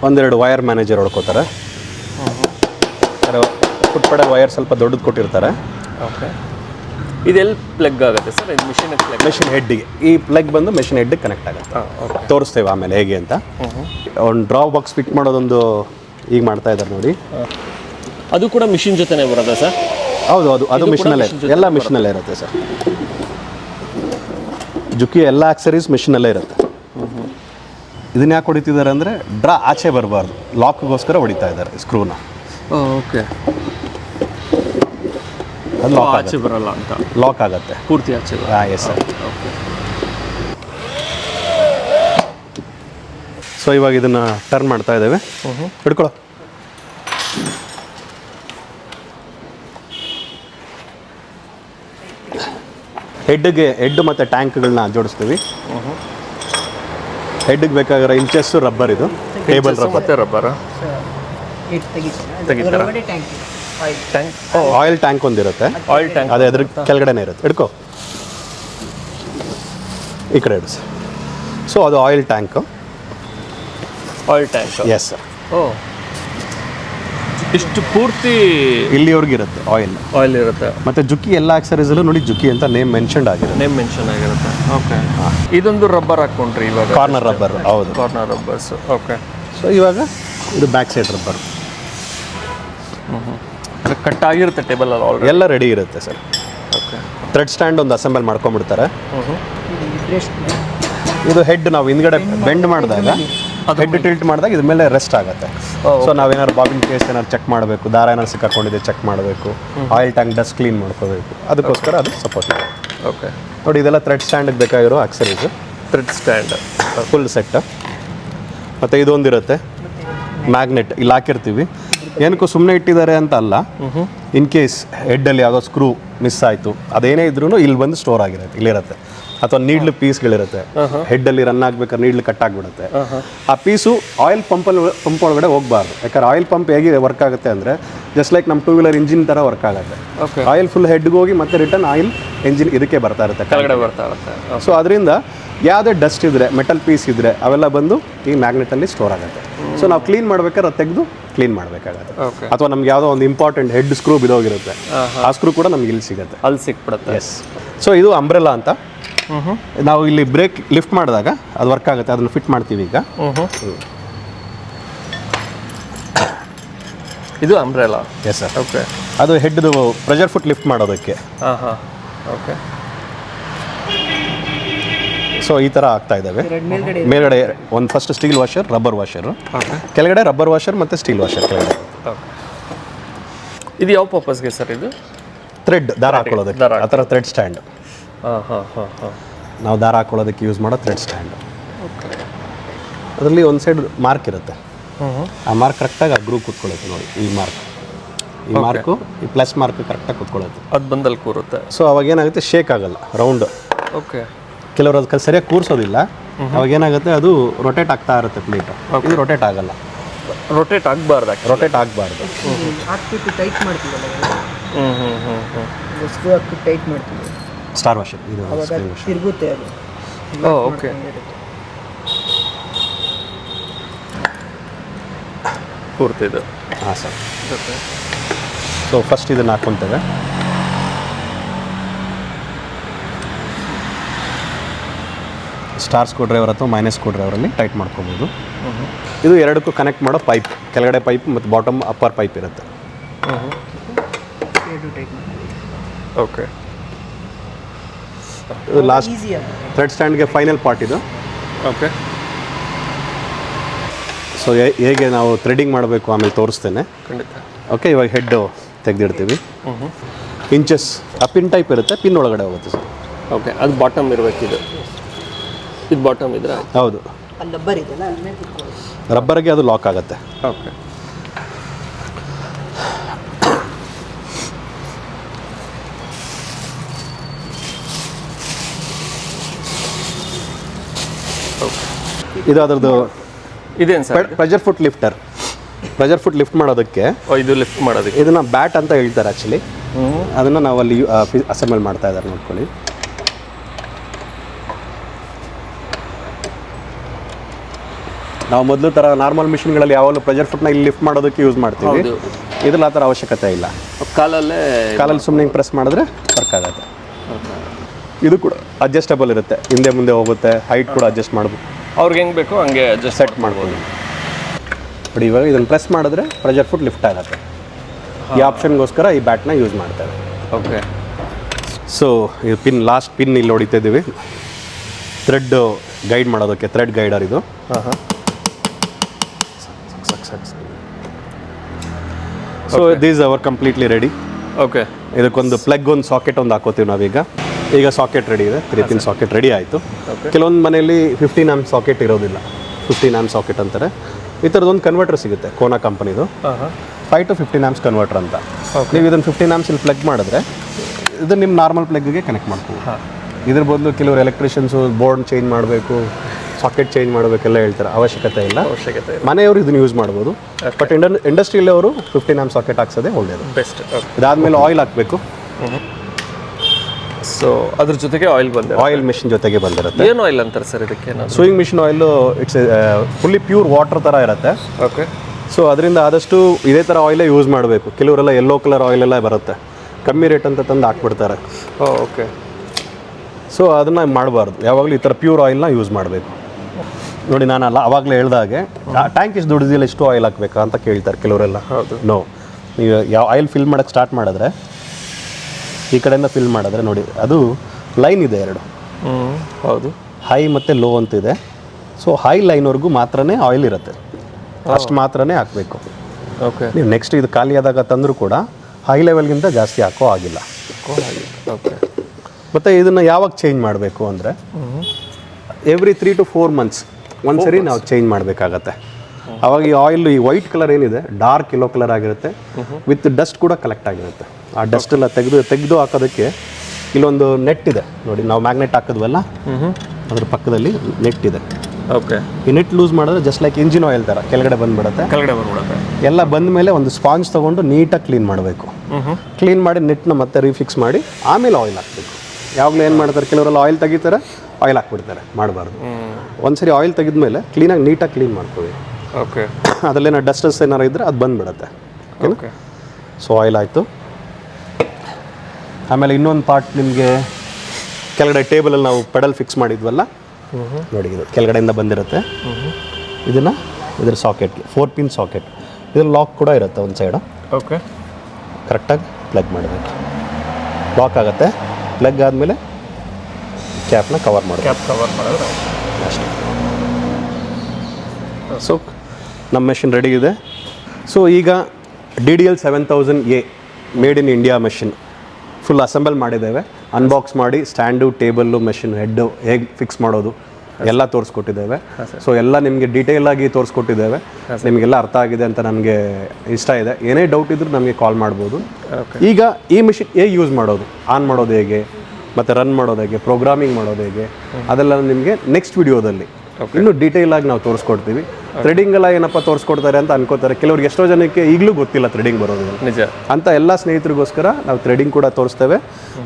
ಒಂದೆರಡು ವೈರ್ ಮ್ಯಾನೇಜರ್ ಹೊಡ್ಕೋತಾರೆ. ಪುಟ್ಪಡ ವೈರ್ ಸ್ವಲ್ಪ ದೊಡ್ಡದು ಕೊಟ್ಟಿರ್ತಾರೆ. ಓಕೆ ಇದೆಲ್ಲಿ ಪ್ಲಗ್ ಆಗುತ್ತೆ ಸರ್? ಇದು ಮಿಷಿನ್ ಪ್ಲಗ್ ಮೆಷಿನ್ ಹೆಡ್ಡಿಗೆ ಈ ಪ್ಲಗ್ ಬಂದು ಮೆಷಿನ್ ಹೆಡ್ಗೆ ಕನೆಕ್ಟ್ ಆಗುತ್ತೆ. ತೋರಿಸ್ತೇವೆ ಆಮೇಲೆ ಹೇಗೆ ಅಂತ. ಒಂದು ಡ್ರಾ ಬಾಕ್ಸ್ ಫಿಟ್ ಮಾಡೋದೊಂದು ಈಗ ಮಾಡ್ತಾ ಇದ್ದಾರೆ ನೋಡಿ. ಅದು ಕೂಡ ಮಿಷಿನ್ ಜೊತೆನೇ ಬರೋದಾ ಸರ್? ಹೌದು ಅದು ಅದು ಮಿಷಿನಲ್ಲೇ ಎಲ್ಲ ಮಿಷಿನಲ್ಲೇ ಇರುತ್ತೆ ಸರ್. ಜುಕ್ಕಿ ಎಲ್ಲ ಆಕ್ಸರೀಸ್ ಮಿಷಿನಲ್ಲೇ ಇರುತ್ತೆ. ಇದನ್ನ ಯಾಕೆ ಹೊಡಿತಿದ್ದಾರೆ ಅಂದರೆ ಡ್ರಾ ಆಚೆ ಬರಬಾರ್ದು. ಲಾಕ್ಗೋಸ್ಕರ ಹೊಡಿತಾ ಇದ್ದಾರೆ ಸ್ಕ್ರೂನ. ಓಕೆ. ಅದು ಲಾಕ್ ಆಚೆ ಬರಲ್ಲ ಅಂತ. ಲಾಕ್ ಆಗುತ್ತೆ. ಪೂರ್ತಿ ಆಚೆ ಹಾಂ ಎಸ್ ಸರ್ ಸೊ ಇವಾಗ ಇದನ್ನ ಟರ್ನ್ ಮಾಡ್ತಾ ಇದ್ದೇವೆ. ಹಿಡ್ಕೊಳ್ಳೋ ಹೆಡ್ಗೆ ಹೆಡ್ ಮತ್ತು ಟ್ಯಾಂಕ್ಗಳನ್ನ ಜೋಡಿಸ್ತೀವಿ. ಹೆಡ್ಗೆ ಬೇಕಾಗಿರೋ ಇಂಚಸ್ಸು ರಬ್ಬರ್ ಇದು. ಟೇಬಲ್ ರಬ್ಬರ್ ಮತ್ತೆ ರಬ್ಬರ್ ತೆಗಿತಾರೆ? ಟ್ಯಾಂಕ್ ಆಯಿಲ್ ಟ್ಯಾಂಕ್ ಒಂದಿರುತ್ತೆ ಆಯಿಲ್ ಟ್ಯಾಂಕ್ ಅದೇ ಅದ್ರ ಕೆಳಗಡೆನೇ ಇರುತ್ತೆ. ಹಿಡ್ಕೋ. ಈ ಕಡೆ ಇಡು ಸರ್ ಸೊ ಅದು oil tank oil tank yes sir ಓ. ಇಷ್ಟು ಪೂರ್ತಿ ಇಲ್ಲಿವರೆಗೆ ಇರುತ್ತೆ ಆಯಿಲ್ ಆಯಿಲ್ ಇರುತ್ತೆ. ಮತ್ತೆ ಜುಕ್ಕಿ ಎಲ್ಲ ಆಕ್ಸರೀಸಲ್ಲೂ ನೋಡಿ ಜುಕ್ಕಿ ಅಂತ ನೇಮ್ ಮೆನ್ಷನ್ ಆಗಿರುತ್ತೆ. ನೇಮ್ ಮೆನ್ಷನ್ ಆಗಿರುತ್ತೆ. ಓಕೆ ಇದೊಂದು ರಬ್ಬರ್ ಹಾಕೊಂಡ್ರಿ ಇವಾಗ. ಕಾರ್ನರ್ ರಬ್ಬರ್ ಹೌದು. ಕಾರ್ನರ್ ರಬ್ಬರ್ಸ್ ಓಕೆ ಸೊ ಇವಾಗ ಇದು ಬ್ಯಾಕ್ ಸೈಡ್ ರಬ್ಬರ್ ಕಟ್ ಆಗಿರುತ್ತೆ ಟೇಬಲ್ ಅಲ್ಲಿ ಆಲ್ರೆಡಿ ಎಲ್ಲ ರೆಡಿ ಇರುತ್ತೆ ಸರ್ ಓಕೆ ಥ್ರೆಡ್ ಸ್ಟ್ಯಾಂಡ್ ಒಂದು ಅಸೆಂಬಲ್ ಮಾಡ್ಕೊಂಡ್ಬಿಡ್ತಾರೆ. ಇದು ಹೆಡ್ ನಾವು ಹಿಂದ್ಗಡೆ ಬೆಂಡ್ ಮಾಡಿದಾಗ ಹೆಡ್ ಟಿಲ್ಟ್ ಮಾಡಿದಾಗ ಇದ್ರ ಮೇಲೆ ರೆಸ್ಟ್ ಆಗುತ್ತೆ. ಸೊ ನಾವೇನಾದ್ರು ಬಾಬಿನ್ ಕೇಸ್ ಏನಾದ್ರು ಚೆಕ್ ಮಾಡಬೇಕು ದಾರ ಏನಾದ್ರು ಸಿಕ್ಕಾಕೊಂಡಿದೆ ಚೆಕ್ ಮಾಡಬೇಕು ಆಯಿಲ್ ಟ್ಯಾಂಕ್ ಡಸ್ಟ್ ಕ್ಲೀನ್ ಮಾಡ್ಕೋಬೇಕು. ಅದಕ್ಕೋಸ್ಕರ ಅದು ಸಪೋರ್ಟ್ ಓಕೆ ನೋಡಿ ಇದೆಲ್ಲ ಥ್ರೆಡ್ ಸ್ಟ್ಯಾಂಡಿಗೆ ಬೇಕಾಗಿರೋ accessories thread stand full set ಮತ್ತು ಇದೊಂದಿರುತ್ತೆ ಮ್ಯಾಗ್ನೆಟ್ ಇಲ್ಲಿ ಹಾಕಿರ್ತೀವಿ. ಏನಕ್ಕೂ ಸುಮ್ಮನೆ ಇಟ್ಟಿದ್ದಾರೆ ಅಂತ ಅಲ್ಲ. ಇನ್ ಕೇಸ್ ಹೆಡ್ಡಲ್ಲಿ ಯಾವುದೋ ಸ್ಕ್ರೂ ಮಿಸ್ ಆಯಿತು ಅದೇನೇ ಇದ್ರೂ ಇಲ್ಲಿ ಬಂದು ಸ್ಟೋರ್ ಆಗಿರುತ್ತೆ ಇಲ್ಲಿರುತ್ತೆ. ಅಥವಾ ನೀಡ್ಲು ಪೀಸ್ಗಳಿರುತ್ತೆ. ಹೆಡ್ಡಲ್ಲಿ ರನ್ ಆಗ್ಬೇಕಾದ್ರೆ ನೀಡ್ಲು ಕಟ್ ಆಗಿಬಿಡುತ್ತೆ. ಆ ಪೀಸು ಆಯಿಲ್ ಪಂಪಲ್ಲಿ ಪಂಪ್ ಒಳಗಡೆ ಹೋಗಬಾರ್ದು. ಯಾಕಂದ್ರೆ ಆಯಿಲ್ ಪಂಪ್ ಹೇಗೆ ವರ್ಕ್ ಆಗುತ್ತೆ ಅಂದರೆ ಜಸ್ಟ್ ಲೈಕ್ ನಮ್ಮ ಟೂ ವೀಲರ್ ಇಂಜಿನ್ ಥರ ವರ್ಕ್ ಆಗುತ್ತೆ. ಆಯಿಲ್ ಫುಲ್ ಹೆಡ್ಗೆ ಹೋಗಿ ಮತ್ತೆ ರಿಟರ್ನ್ ಆಯಿಲ್ ಎಂಜಿನ್ ಇದಕ್ಕೆ ಬರ್ತಾ ಇರುತ್ತೆ. ಕೆಳಗಡೆ ಬರ್ತಾ ಇರುತ್ತೆ. ಸೊ ಅದರಿಂದ ಯಾವುದೇ ಡಸ್ಟ್ ಇದ್ರೆ ಮೆಟಲ್ ಪೀಸ್ ಇದ್ರೆ ಅವೆಲ್ಲ ಬಂದು ಈ ಮ್ಯಾಗ್ನೆಟಲ್ಲಿ ಸ್ಟೋರ್ ಆಗುತ್ತೆ. ಸೊ ನಾವು ಕ್ಲೀನ್ ಮಾಡ್ಬೇಕಾದ್ರೆ ತೆಗೆದು ಕ್ಲೀನ್ ಮಾಡಬೇಕಾಗುತ್ತೆ. ಅಥವಾ ನಮ್ಗೆ ಯಾವುದೋ ಒಂದು ಇಂಪಾರ್ಟೆಂಟ್ ಹೆಡ್ ಸ್ಕ್ರೂ ಬಿದೋಗಿರುತ್ತೆ. ಆ ಸ್ಕ್ರೂ ಕೂಡ ನಮ್ಗೆ ಇಲ್ಲಿ ಸಿಗುತ್ತೆ. ಅಲ್ಲಿ ಸಿಕ್ಬಿಡುತ್ತೆ. ಎಸ್ ಸೊ ಇದು ಅಂಬ್ರೆಲಾ ಅಂತ. ನಾವು ಇಲ್ಲಿ ಬ್ರೇಕ್ ಲಿಫ್ಟ್ ಮಾಡಿದಾಗ ಅದು ವರ್ಕ್ ಆಗುತ್ತೆ ಅದನ್ನು ಫಿಟ್ ಮಾಡ್ತೀವಿ ಈಗ. ಇದು ಅಂಬ್ರೆಲಾ ಎಸ್ ಸರ್ ಓಕೆ ಅದು ಹೆಡ್ದು ಪ್ರೆಷರ್ ಫುಟ್ ಲಿಫ್ಟ್ ಮಾಡೋದಕ್ಕೆ. ಹಾಂ ಹಾಂ. ಓಕೆ ಸೊ ಈ ಥರ ಆಗ್ತಾ ಇದ್ದಾವೆ ಮೇಲ್ಗಡೆ ಒಂದು first steel washer rubber washer okay ಕೆಳಗಡೆ ರಬ್ಬರ್ ವಾಷರ್ ಮತ್ತು ಸ್ಟೀಲ್ ವಾಷರ್ ಕೆಳಗಡೆ. ಓಕೆ ಇದು ಯಾವ ಪರ್ಪಸ್ಗೆ ಸರ್ ಇದು? ಥ್ರೆಡ್ ದಾರ ಹಾಕೊಳ್ಳೋದಕ್ಕೆ. ದಾರ ಆ ಥರ ಥ್ರೆಡ್ ಸ್ಟ್ಯಾಂಡ್ ನಾವು ದಾರ ಹಾಕೊಳ್ಳೋದಕ್ಕೆ ಯೂಸ್ ಮಾಡೋ ಥ್ರೆಡ್ ಸ್ಟ್ಯಾಂಡ್ ಅದರಲ್ಲಿ ಒಂದು ಸೈಡ್ ಮಾರ್ಕ್ ಇರುತ್ತೆ. ಆ ಮಾರ್ಕ್ ಕರೆಕ್ಟಾಗಿ ಆ ಗ್ರೂಪ್ ಕೂತ್ಕೊಳ್ಳುತ್ತೆ ನೋಡಿ ಈ ಮಾರ್ಕ್ ಈ ಮಾರ್ಕು ಈ ಪ್ಲಸ್ ಮಾರ್ಕ್ ಕರೆಕ್ಟಾಗಿ ಕೂತ್ಕೊಳ್ಳುತ್ತೆ. ಅದು ಬಂದಲ್ಲಿ ಕೂರುತ್ತೆ. ಸೊ ಅವಾಗ ಏನಾಗುತ್ತೆ? ಶೇಕ್ ಆಗಲ್ಲ ರೌಂಡ್ ಓಕೆ ಕೆಲವರು ಅದಕ್ಕೆ ಸರಿಯಾಗಿ ಕೂರಿಸೋದಿಲ್ಲ. ಅವಾಗ ಏನಾಗುತ್ತೆ? ಅದು ರೊಟೇಟ್ ಆಗ್ತಾ ಇರುತ್ತೆ ಪ್ಲೇಟ್ ಇದು ರೊಟೇಟ್ ಆಗಲ್ಲ. ರೊಟೇಟ್ ಆಗಬಾರ್ದು ರೊಟೇಟ್ ಆಗಬಾರ್ದು. ಟೈಟ್ ಮಾಡ್ತೀವಿ ಹ್ಞೂ ಹ್ಞೂ ಹ್ಞೂ ಹ್ಞೂ ಟೈಟ್ ಮಾಡ್ತೀವಿ. ಸ್ಟಾರ್ ವಾಷರ್ ಇದು ಅವಾಗ ತಿರುಗುತ್ತೆ ಅದು. Oh okay. ಪೂರ್ತಿ ಇದು. ಹಾಂ ಸರ್. ಸೊ ಫಸ್ಟ್ ಇದನ್ನು ಹಾಕ್ಕೊತೇವೆ ಸ್ಟಾರ್ ಸ್ಕ್ರೂ ಡ್ರೈವರ್ ಅಥವಾ ಮೈನಸ್ ಸ್ಕ್ರೂ ಡ್ರೈವರಲ್ಲಿ ಟೈಟ್ ಮಾಡ್ಕೋಬೋದು. ಇದು ಎರಡಕ್ಕೂ ಕನೆಕ್ಟ್ ಮಾಡೋ ಪೈಪ್ ಕೆಳಗಡೆ ಪೈಪ್ ಮತ್ತು ಬಾಟಮ್ ಅಪ್ಪರ್ ಪೈಪ್ ಇರುತ್ತೆ. ಎರಡು ಓಕೆ. ಇದು ಲಾಸ್ಟ್ ಈಸಿ ಆಗುತ್ತೆ ಥ್ರೆಡ್ ಸ್ಟ್ಯಾಂಡ್ಗೆ ಫೈನಲ್ ಪಾರ್ಟ್ ಇದು. ಓಕೆ ಸೊ ಹೇಗೆ ನಾವು ಥ್ರೆಡಿಂಗ್ ಮಾಡಬೇಕು ಆಮೇಲೆ ತೋರಿಸ್ತೇನೆ. ಖಂಡಿತ. ಓಕೆ ಇವಾಗ ಹೆಡ್ಡು ತೆಗೆದಿಡ್ತೀವಿ. ಇಂಚಸ್ ಆ ಪಿನ್ ಟೈಪ್ ಇರುತ್ತೆ ಪಿನ್ ಒಳಗಡೆ ಹೋಗುತ್ತೆ ಸರ್ ಓಕೆ ಅದು ಬಾಟಮ್ ಇರಬೇಕಿದು ಇದು. ಬಾಟಮ್ ಇದ್ರೆ ಹೌದು. ರಬ್ಬರ್ಗೆ ಅದು ಲಾಕ್ ಆಗುತ್ತೆ. ಓಕೆ ಇದು ಅದರದ್ದು ಇದೇನು sir pressure foot lifter pressure foot lift ಮಾಡೋದಕ್ಕೆ ಇದು ಲಿಫ್ಟ್ ಮಾಡೋದಕ್ಕೆ. ಇದನ್ನ ಬ್ಯಾಟ್ ಅಂತ ಹೇಳ್ತಾರೆ ಆ್ಯಕ್ಚುಲಿ ಅದನ್ನು ನಾವು ಅಲ್ಲಿ ಅಸೆಂಬಲ್ ಮಾಡ್ತಾ ಇದ್ದಾರೆ ನೋಡ್ಕೊಳ್ಳಿ. ನಾವು ಮೊದಲು ಥರ ನಾರ್ಮಲ್ ಮಿಷಿನ್ಗಳಲ್ಲಿ ಯಾವಾಗಲೂ ಪ್ರೆಜರ್ ಫುಟ್ನ ಇಲ್ಲಿ ಲಿಫ್ಟ್ ಮಾಡೋದಕ್ಕೆ ಯೂಸ್ ಮಾಡ್ತೀವಿ. ಇದ್ರಲ್ಲಿ ಆ ಥರ ಅವಶ್ಯಕತೆ ಇಲ್ಲ. ಕಾಲಲ್ಲೇ ಕಾಲಲ್ಲಿ ಸುಮ್ಮನೆ ಪ್ರೆಸ್ ಮಾಡಿದ್ರೆ ವರ್ಕ್ ಆಗುತ್ತೆ. ಇದು ಕೂಡ ಅಡ್ಜಸ್ಟಬಲ್ ಇರುತ್ತೆ. ಹಿಂದೆ ಮುಂದೆ ಹೋಗುತ್ತೆ ಹೈಟ್ ಕೂಡ ಅಡ್ಜಸ್ಟ್ ಮಾಡ್ಬೋದು ಅವ್ರಿಗೆ ಹೆಂಗೆ ಬೇಕೋ ಹಂಗೆ ಅಡ್ಜಸ್ಟ್ ಸೆಟ್ ಮಾಡ್ಬೋದು ಬಟ್ ಇವಾಗ ಇದನ್ನು ಪ್ರೆಸ್ ಮಾಡಿದ್ರೆ ಪ್ರೆಷರ್ ಫುಟ್ ಲಿಫ್ಟ್ ಆಗುತ್ತೆ. ಈ ಆಪ್ಷನ್ಗೋಸ್ಕರ ಈ ಬ್ಯಾಟ್ನ ಯೂಸ್ ಮಾಡ್ತಾರೆ. ಓಕೆ ಸೊ ಇದು ಪಿನ್ ಲಾಸ್ಟ್ ಪಿನ್ ಇಲ್ಲಿ ಹೊಡಿತಾ ಇದ್ದೀವಿ. ಥ್ರೆಡ್ ಗೈಡ್ ಮಾಡೋದಕ್ಕೆ ಥ್ರೆಡ್ ಗೈಡರ್ ಇದು. ಹಾಂ ಹಾಂ. So these are completely ready okay ಇದಕ್ಕೊಂದು ಪ್ಲಗ್ ಒಂದು ಸಾಕೆಟ್ ಒಂದು ಹಾಕೋತೀವಿ ನಾವೀಗ. ಈಗ ಸಾಕೆಟ್ ರೆಡಿ ಇದೆ. ತ್ರೀ ಸಾಕೆಟ್ ರೆಡಿ ಆಯಿತು. ಕೆಲವೊಂದು ಮನೆಯಲ್ಲಿ ಫಿಫ್ಟೀನ್ ಆಮ್ ಸಾಕೆಟ್ ಇರೋದಿಲ್ಲ. ಫಿಫ್ಟೀನ್ ಆಮ್ ಸಾಕೆಟ್ ಅಂತಾರೆ. ಈ ಥರದೊಂದು ಕನ್ವರ್ಟರ್ ಸಿಗುತ್ತೆ ಕೋನಾ ಕಂಪನಿದು. Five to fifteen amps converter ಅಂತ. ನೀವು ಇದನ್ನು ಫಿಫ್ಟೀನ್ ಆಮ್ಸ್ ಇಲ್ಲಿ ಪ್ಲಗ್ ಮಾಡಿದ್ರೆ ಇದು ನಿಮ್ಮ ನಾರ್ಮಲ್ ಪ್ಲಗ್ಗೆ ಕನೆಕ್ಟ್ ಮಾಡ್ಬೋದು. ಇದ್ರ ಬದಲು ಕೆಲವರು ಎಲೆಕ್ಟ್ರಿಷಿಯನ್ಸು ಬೋರ್ಡ್ ಚೇಂಜ್ ಮಾಡಬೇಕು ಸಾಕೆಟ್ ಚೇಂಜ್ ಮಾಡಬೇಕೆಲ್ಲ ಹೇಳ್ತಾರೆ. ಅವಶ್ಯಕತೆ ಇಲ್ಲ. ಅವಶ್ಯಕತೆ ಮನೆಯವರು ಇದನ್ನು ಯೂಸ್ ಮಾಡ್ಬೋದು. ಬಟ್ ಇಂಡ ಇಂಡಸ್ಟ್ರಿಯಲ್ಲಿ ಅವರು ಫಿಫ್ಟೀನ್ ಆಮ್ ಸಾಕೆಟ್ ಹಾಕ್ಸೋದೇ ಒಳ್ಳೆಯದು ಬೆಸ್ಟ್ ಇದಾದಮೇಲೆ ಆಯಿಲ್ ಹಾಕಬೇಕು. ಸೊ ಅದ್ರ ಜೊತೆಗೆ ಆಯಿಲ್ ಬಂದಿದೆ ಆಯಿಲ್ ಮಿಷಿನ್ ಜೊತೆಗೆ ಬಂದಿರುತ್ತೆ. ಏನು ಆಯಿಲ್ ಅಂತಾರೆ ಸರ್ ಇದಕ್ಕೆ? Swing sewing machine oil it's fully pure water ಥರ ಇರುತ್ತೆ. ಓಕೆ ಸೊ ಅದರಿಂದ ಆದಷ್ಟು ಇದೇ ಥರ ಆಯಿಲೇ ಯೂಸ್ ಮಾಡಬೇಕು. ಕೆಲವರೆಲ್ಲ ಯೆಲ್ಲೋ ಕಲರ್ ಆಯಿಲ್ ಎಲ್ಲ ಬರುತ್ತೆ. ಕಮ್ಮಿ ರೇಟ್ ಅಂತ ತಂದು ಹಾಕ್ಬಿಡ್ತಾರೆ. ಓಕೆ ಸೊ ಅದನ್ನು ಮಾಡಬಾರ್ದು. ಯಾವಾಗಲೂ ಈ ಥರ ಪ್ಯೂರ್ ಆಯಿಲ್ನ ಯೂಸ್ ಮಾಡಬೇಕು. ನೋಡಿ ನಾನು ಅಲ್ಲ ಅವಾಗಲೇ ಹೇಳ್ದಾಗೆ ಟ್ಯಾಂಕ್ ಇಷ್ಟು ದುಡ್ದಿಲ್ಲ ಇಷ್ಟು ಆಯಿಲ್ ಹಾಕಬೇಕಾ ಅಂತ ಕೇಳ್ತಾರೆ ಕೆಲವರೆಲ್ಲ. ಹೌದು. ನೋ ನೀವು ಯಾವ ಆಯಿಲ್ ಫಿಲ್ ಮಾಡೋಕ್ಕೆ ಸ್ಟಾರ್ಟ್ ಮಾಡಿದ್ರೆ ಈ ಕಡೆಯಿಂದ ಫಿಲ್ ಮಾಡಿದ್ರೆ ನೋಡಿ ಅದು ಲೈನ್ ಇದೆ ಎರಡು. ಹೌದು. ಹೈ ಮತ್ತು ಲೋ ಅಂತ ಇದೆ. ಸೊ ಹೈ ಲೈನ್ವರೆಗೂ ಮಾತ್ರನೇ ಆಯಿಲ್ ಇರುತ್ತೆ. ಅಷ್ಟು ಮಾತ್ರನೇ ಹಾಕಬೇಕು. ಓಕೆ ನೀವು ನೆಕ್ಸ್ಟ್ ಇದು ಖಾಲಿ ಆದಾಗ ತಂದರೂ ಕೂಡ ಹೈ ಲೆವೆಲ್ಗಿಂತ ಜಾಸ್ತಿ ಹಾಕೋ ಆಗಿಲ್ಲ ಓಕೆ ಮತ್ತು ಇದನ್ನು ಯಾವಾಗ ಚೇಂಜ್ ಮಾಡಬೇಕು ಅಂದರೆ every three to four months ಒಂದು ಸರಿ ನಾವು ಚೇಂಜ್ ಮಾಡಬೇಕಾಗತ್ತೆ. ಅವಾಗ ಈ ಆಯಿಲ್ ಈ ವೈಟ್ ಕಲರ್ ಏನಿದೆ ಡಾರ್ಕ್ ಯೆಲ್ಲೋ ಕಲರ್ ಆಗಿರುತ್ತೆ. ವಿತ್ ಡಸ್ಟ್ ಕೂಡ ಕಲೆಕ್ಟ್ ಆಗಿರುತ್ತೆ. ಆ ಡಸ್ಟ್ ಎಲ್ಲ ತೆಗೆದು ತೆಗೆದು ಹಾಕೋದಕ್ಕೆ ಇಲ್ಲೊಂದು ನೆಟ್ ಇದೆ. ನೋಡಿ ನಾವು ಮ್ಯಾಗ್ನೆಟ್ ಹಾಕಿದ್ವಲ್ಲ? ಅದ್ರ ಪಕ್ಕದಲ್ಲಿ ನೆಟ್ ಇದೆ. ಓಕೆ ಈ ನೆಟ್ ಲೂಸ್ ಮಾಡಿದ್ರೆ ಜಸ್ಟ್ ಲೈಕ್ ಇಂಜಿನ್ ಆಯಿಲ್ ಥರ ಕೆಳಗಡೆ ಬಂದ್ಬಿಡುತ್ತೆ. ಕೆಳಗಡೆ ಬಂದ್ಬಿಡುತ್ತೆ. ಎಲ್ಲ ಬಂದ ಮೇಲೆ ಒಂದು ಸ್ಪಾಂಜ್ ತಗೊಂಡು ನೀಟಾಗಿ ಕ್ಲೀನ್ ಮಾಡಬೇಕು. ಕ್ಲೀನ್ ಮಾಡಿ ನೆಟ್ನ ಮತ್ತೆ ರೀಫಿಕ್ಸ್ ಮಾಡಿ ಆಮೇಲೆ ಆಯಿಲ್ ಹಾಕಬೇಕು. ಯಾವಾಗಲೂ ಏನು ಮಾಡ್ತಾರೆ? ಕೆಲವರೆಲ್ಲ ಆಯಿಲ್ ತೆಗಿತಾರೆ ಆಯಿಲ್ ಹಾಕ್ಬಿಡ್ತಾರೆ. ಮಾಡಬಾರ್ದು. ಒಂದ್ಸರಿ ಆಯಿಲ್ ತೆಗೆದ್ಮೇಲೆ ಕ್ಲೀನಾಗಿ ನೀಟಾಗಿ ಕ್ಲೀನ್ ಮಾಡ್ಕೊಳ್ಳಿ. ಓಕೆ ಅದರಲ್ಲೇನೋ ಡಸ್ಟಸ್ ಏನಾರು ಇದ್ದರೆ ಅದು ಬಂದ್ಬಿಡುತ್ತೆ. ಓಕೆ ಸೊ ಆಯಿಲ್ ಆಯಿತು. ಆಮೇಲೆ ಇನ್ನೊಂದು ಪಾರ್ಟ್ ನಿಮಗೆ ಕೆಳಗಡೆ ಟೇಬಲಲ್ಲಿ ನಾವು ಪೆಡಲ್ ಫಿಕ್ಸ್ ಮಾಡಿದ್ವಲ್ಲ? ನೋಡಿ ಇದು ಕೆಳಗಡೆಯಿಂದ ಬಂದಿರುತ್ತೆ. ಇದನ್ನು ಇದ್ರ ಸಾಕೆಟ್ ಫೋರ್ ಪಿನ್ ಸಾಕೆಟ್ ಇದ್ರ ಲಾಕ್ ಕೂಡ ಇರುತ್ತೆ ಒಂದು ಸೈಡು ಓಕೆ ಕರೆಕ್ಟಾಗಿ ಪ್ಲಗ್ ಮಾಡಬೇಕು. ಲಾಕ್ ಆಗುತ್ತೆ. ಪ್ಲಗ್ ಆದಮೇಲೆ ಕ್ಯಾಪ್ನ ಕವರ್ ಮಾಡಿ ಕ್ಯಾಪ್ ಕವರ್ ಮಾಡಿದ್ರೆ ಅಷ್ಟೇ. ಸೊ ನಮ್ಮ ಮೆಷಿನ್ ರೆಡಿ ಇದೆ. ಸೊ ಈಗ D D L seven thousand A made in India machine full assemble ಮಾಡಿದ್ದೇವೆ. ಅನ್ಬಾಕ್ಸ್ ಮಾಡಿ ಸ್ಟ್ಯಾಂಡು ಟೇಬಲ್ಲು ಮೆಷಿನ್ ಹೆಡ್ಡು ಹೇಗೆ ಫಿಕ್ಸ್ ಮಾಡೋದು ಎಲ್ಲ ತೋರಿಸ್ಕೊಟ್ಟಿದ್ದೇವೆ. ಸೊ ಎಲ್ಲ ನಿಮಗೆ ಡೀಟೇಲ್ ಆಗಿ ತೋರಿಸ್ಕೊಟ್ಟಿದ್ದೇವೆ. ನಿಮಗೆಲ್ಲ ಅರ್ಥ ಆಗಿದೆ ಅಂತ ನನಗೆ ಇಷ್ಟ ಇದೆ. ಏನೇ ಡೌಟ್ ಇದ್ರೂ ನಮಗೆ ಕಾಲ್ ಮಾಡ್ಬೋದು. ಈಗ ಈ ಮಿಷಿನ್ ಹೇಗೆ ಯೂಸ್ ಮಾಡೋದು? ಆನ್ ಮಾಡೋದು ಹೇಗೆ? ಮತ್ತು ರನ್ ಮಾಡೋದು ಹೇಗೆ? ಪ್ರೋಗ್ರಾಮಿಂಗ್ ಮಾಡೋದು ಹೇಗೆ? ಅದೆಲ್ಲ ನಿಮಗೆ ನೆಕ್ಸ್ಟ್ ವಿಡಿಯೋದಲ್ಲಿ ಇನ್ನೂ ಡೀಟೇಲ್ ಆಗಿ ನಾವು ತೋರಿಸ್ಕೊಡ್ತೀವಿ. ಥ್ರೆಡಿಂಗ್ ಎಲ್ಲ ಏನಪ್ಪ ತೋರಿಸ್ಕೊಡ್ತಾರೆ ಅಂತ ಅನ್ಕೋತಾರೆ. ಕೆಲವ್ರಿಗೆ ಎಷ್ಟೋ ಜನಕ್ಕೆ ಈಗಲೂ ಗೊತ್ತಿಲ್ಲ ಥ್ರೆಡಿಂಗ್ ಬರೋದು ನಿಜ. ಅಂತ ಎಲ್ಲ ಸ್ನೇಹಿತರಿಗೋಸ್ಕರ ನಾವು ಥ್ರೆಡಿಂಗ್ ಕೂಡ ತೋರಿಸ್ತೇವೆ.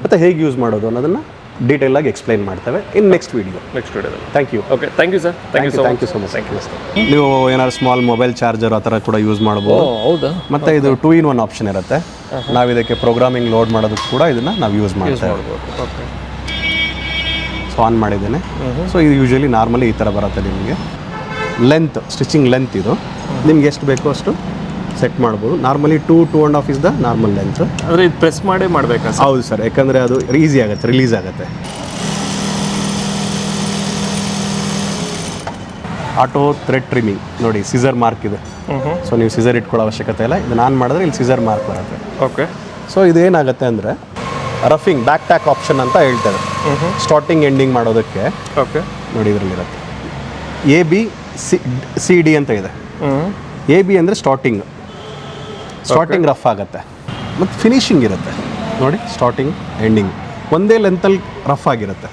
ಮತ್ತು ಹೇಗೆ ಯೂಸ್ ಮಾಡೋದು ಅನ್ನೋದನ್ನು ಡೀಟೇಲ್ ಆಗಿ ಎಕ್ಸ್ಪ್ಲೈನ್ ಮಾಡ್ತೇವೆ in next video next video thank you okay thank you sir thank you so thank you so much ನೀವು ಏನಾದ್ರು ಸ್ಮಾಲ್ ಮೊಬೈಲ್ ಚಾರ್ಜರ್ ಆ ಥರ ಕೂಡ ಯೂಸ್ ಮಾಡ್ಬೋದು. ಹೌದಾ? ಮತ್ತೆ ಇದು ಟೂ ಇನ್ ಒನ್ ಆಪ್ಷನ್ ಇರುತ್ತೆ ನಾವು ಇದಕ್ಕೆ ಪ್ರೋಗ್ರಾಮಿಂಗ್ ಲೋಡ್ ಮಾಡೋದಕ್ಕೆ ಕೂಡ ಇದನ್ನ ನಾವು ಯೂಸ್ ಮಾಡ್ತೇವೆ. ಓಕೆ ಸೊ ಆನ್ ಮಾಡಿದ್ದೇನೆ. ಸೊ ಇದು ಯೂಶಲಿ ನಾರ್ಮಲಿ ಈ ಥರ ಬರುತ್ತೆ ನಿಮಗೆ. ಲೆಂತ್ ಸ್ಟಿಚಿಂಗ್ ಲೆಂತ್ ಇದು. ನಿಮ್ಗೆ ಎಷ್ಟು ಬೇಕೋ ಅಷ್ಟು ಸೆಟ್ ಮಾಡ್ಬೋದು. Normally two two and half is the normal length ಅಂದರೆ ಇದು ಪ್ರೆಸ್ ಮಾಡೇ ಮಾಡಬೇಕಾ ಹೌದು ಸರ್ ಯಾಕಂದರೆ ಅದು ಈಸಿ ಆಗುತ್ತೆ ರಿಲೀಸ್ ಆಗುತ್ತೆ. ಆಟೋ ಥ್ರೆಡ್ ಟ್ರಿಮಿಂಗ್ ನೋಡಿ ಸಿಸರ್ ಮಾರ್ಕ್ ಇದೆ. ಸೊ ನೀವು ಸೀಸರ್ ಇಟ್ಕೊಳ್ಳೋ ಅವಶ್ಯಕತೆ ಇಲ್ಲ. ಇದು ನಾನು ಮಾಡಿದ್ರೆ ಇಲ್ಲಿ ಸಿಸರ್ ಮಾರ್ಕ್ ಬರುತ್ತೆ. ಓಕೆ ಸೊ ಇದು ಏನಾಗುತ್ತೆ ಅಂದರೆ ರಫಿಂಗ್ ಬ್ಯಾಕ್ ಟ್ಯಾಕ್ ಆಪ್ಷನ್ ಅಂತ ಹೇಳ್ತಾರೆ. ಸ್ಟಾರ್ಟಿಂಗ್ ಎಂಡಿಂಗ್ ಮಾಡೋದಕ್ಕೆ ಓಕೆ ನೋಡಿ ಇದರಲ್ಲಿರುತ್ತೆ. A B C C D ಅಂತ ಇದೆ. ಎ ಬಿ ಅಂದರೆ ಸ್ಟಾರ್ಟಿಂಗ್ ಸ್ಟಾರ್ಟಿಂಗ್ ರಫ್ ಆಗುತ್ತೆ. ಮತ್ತು ಫಿನಿಶಿಂಗ್ ಇರುತ್ತೆ. ನೋಡಿ ಸ್ಟಾರ್ಟಿಂಗ್ ಎಂಡಿಂಗ್ ಒಂದೇ ಲೆಂತಲ್ಲಿ ರಫ್ ಆಗಿರುತ್ತೆ.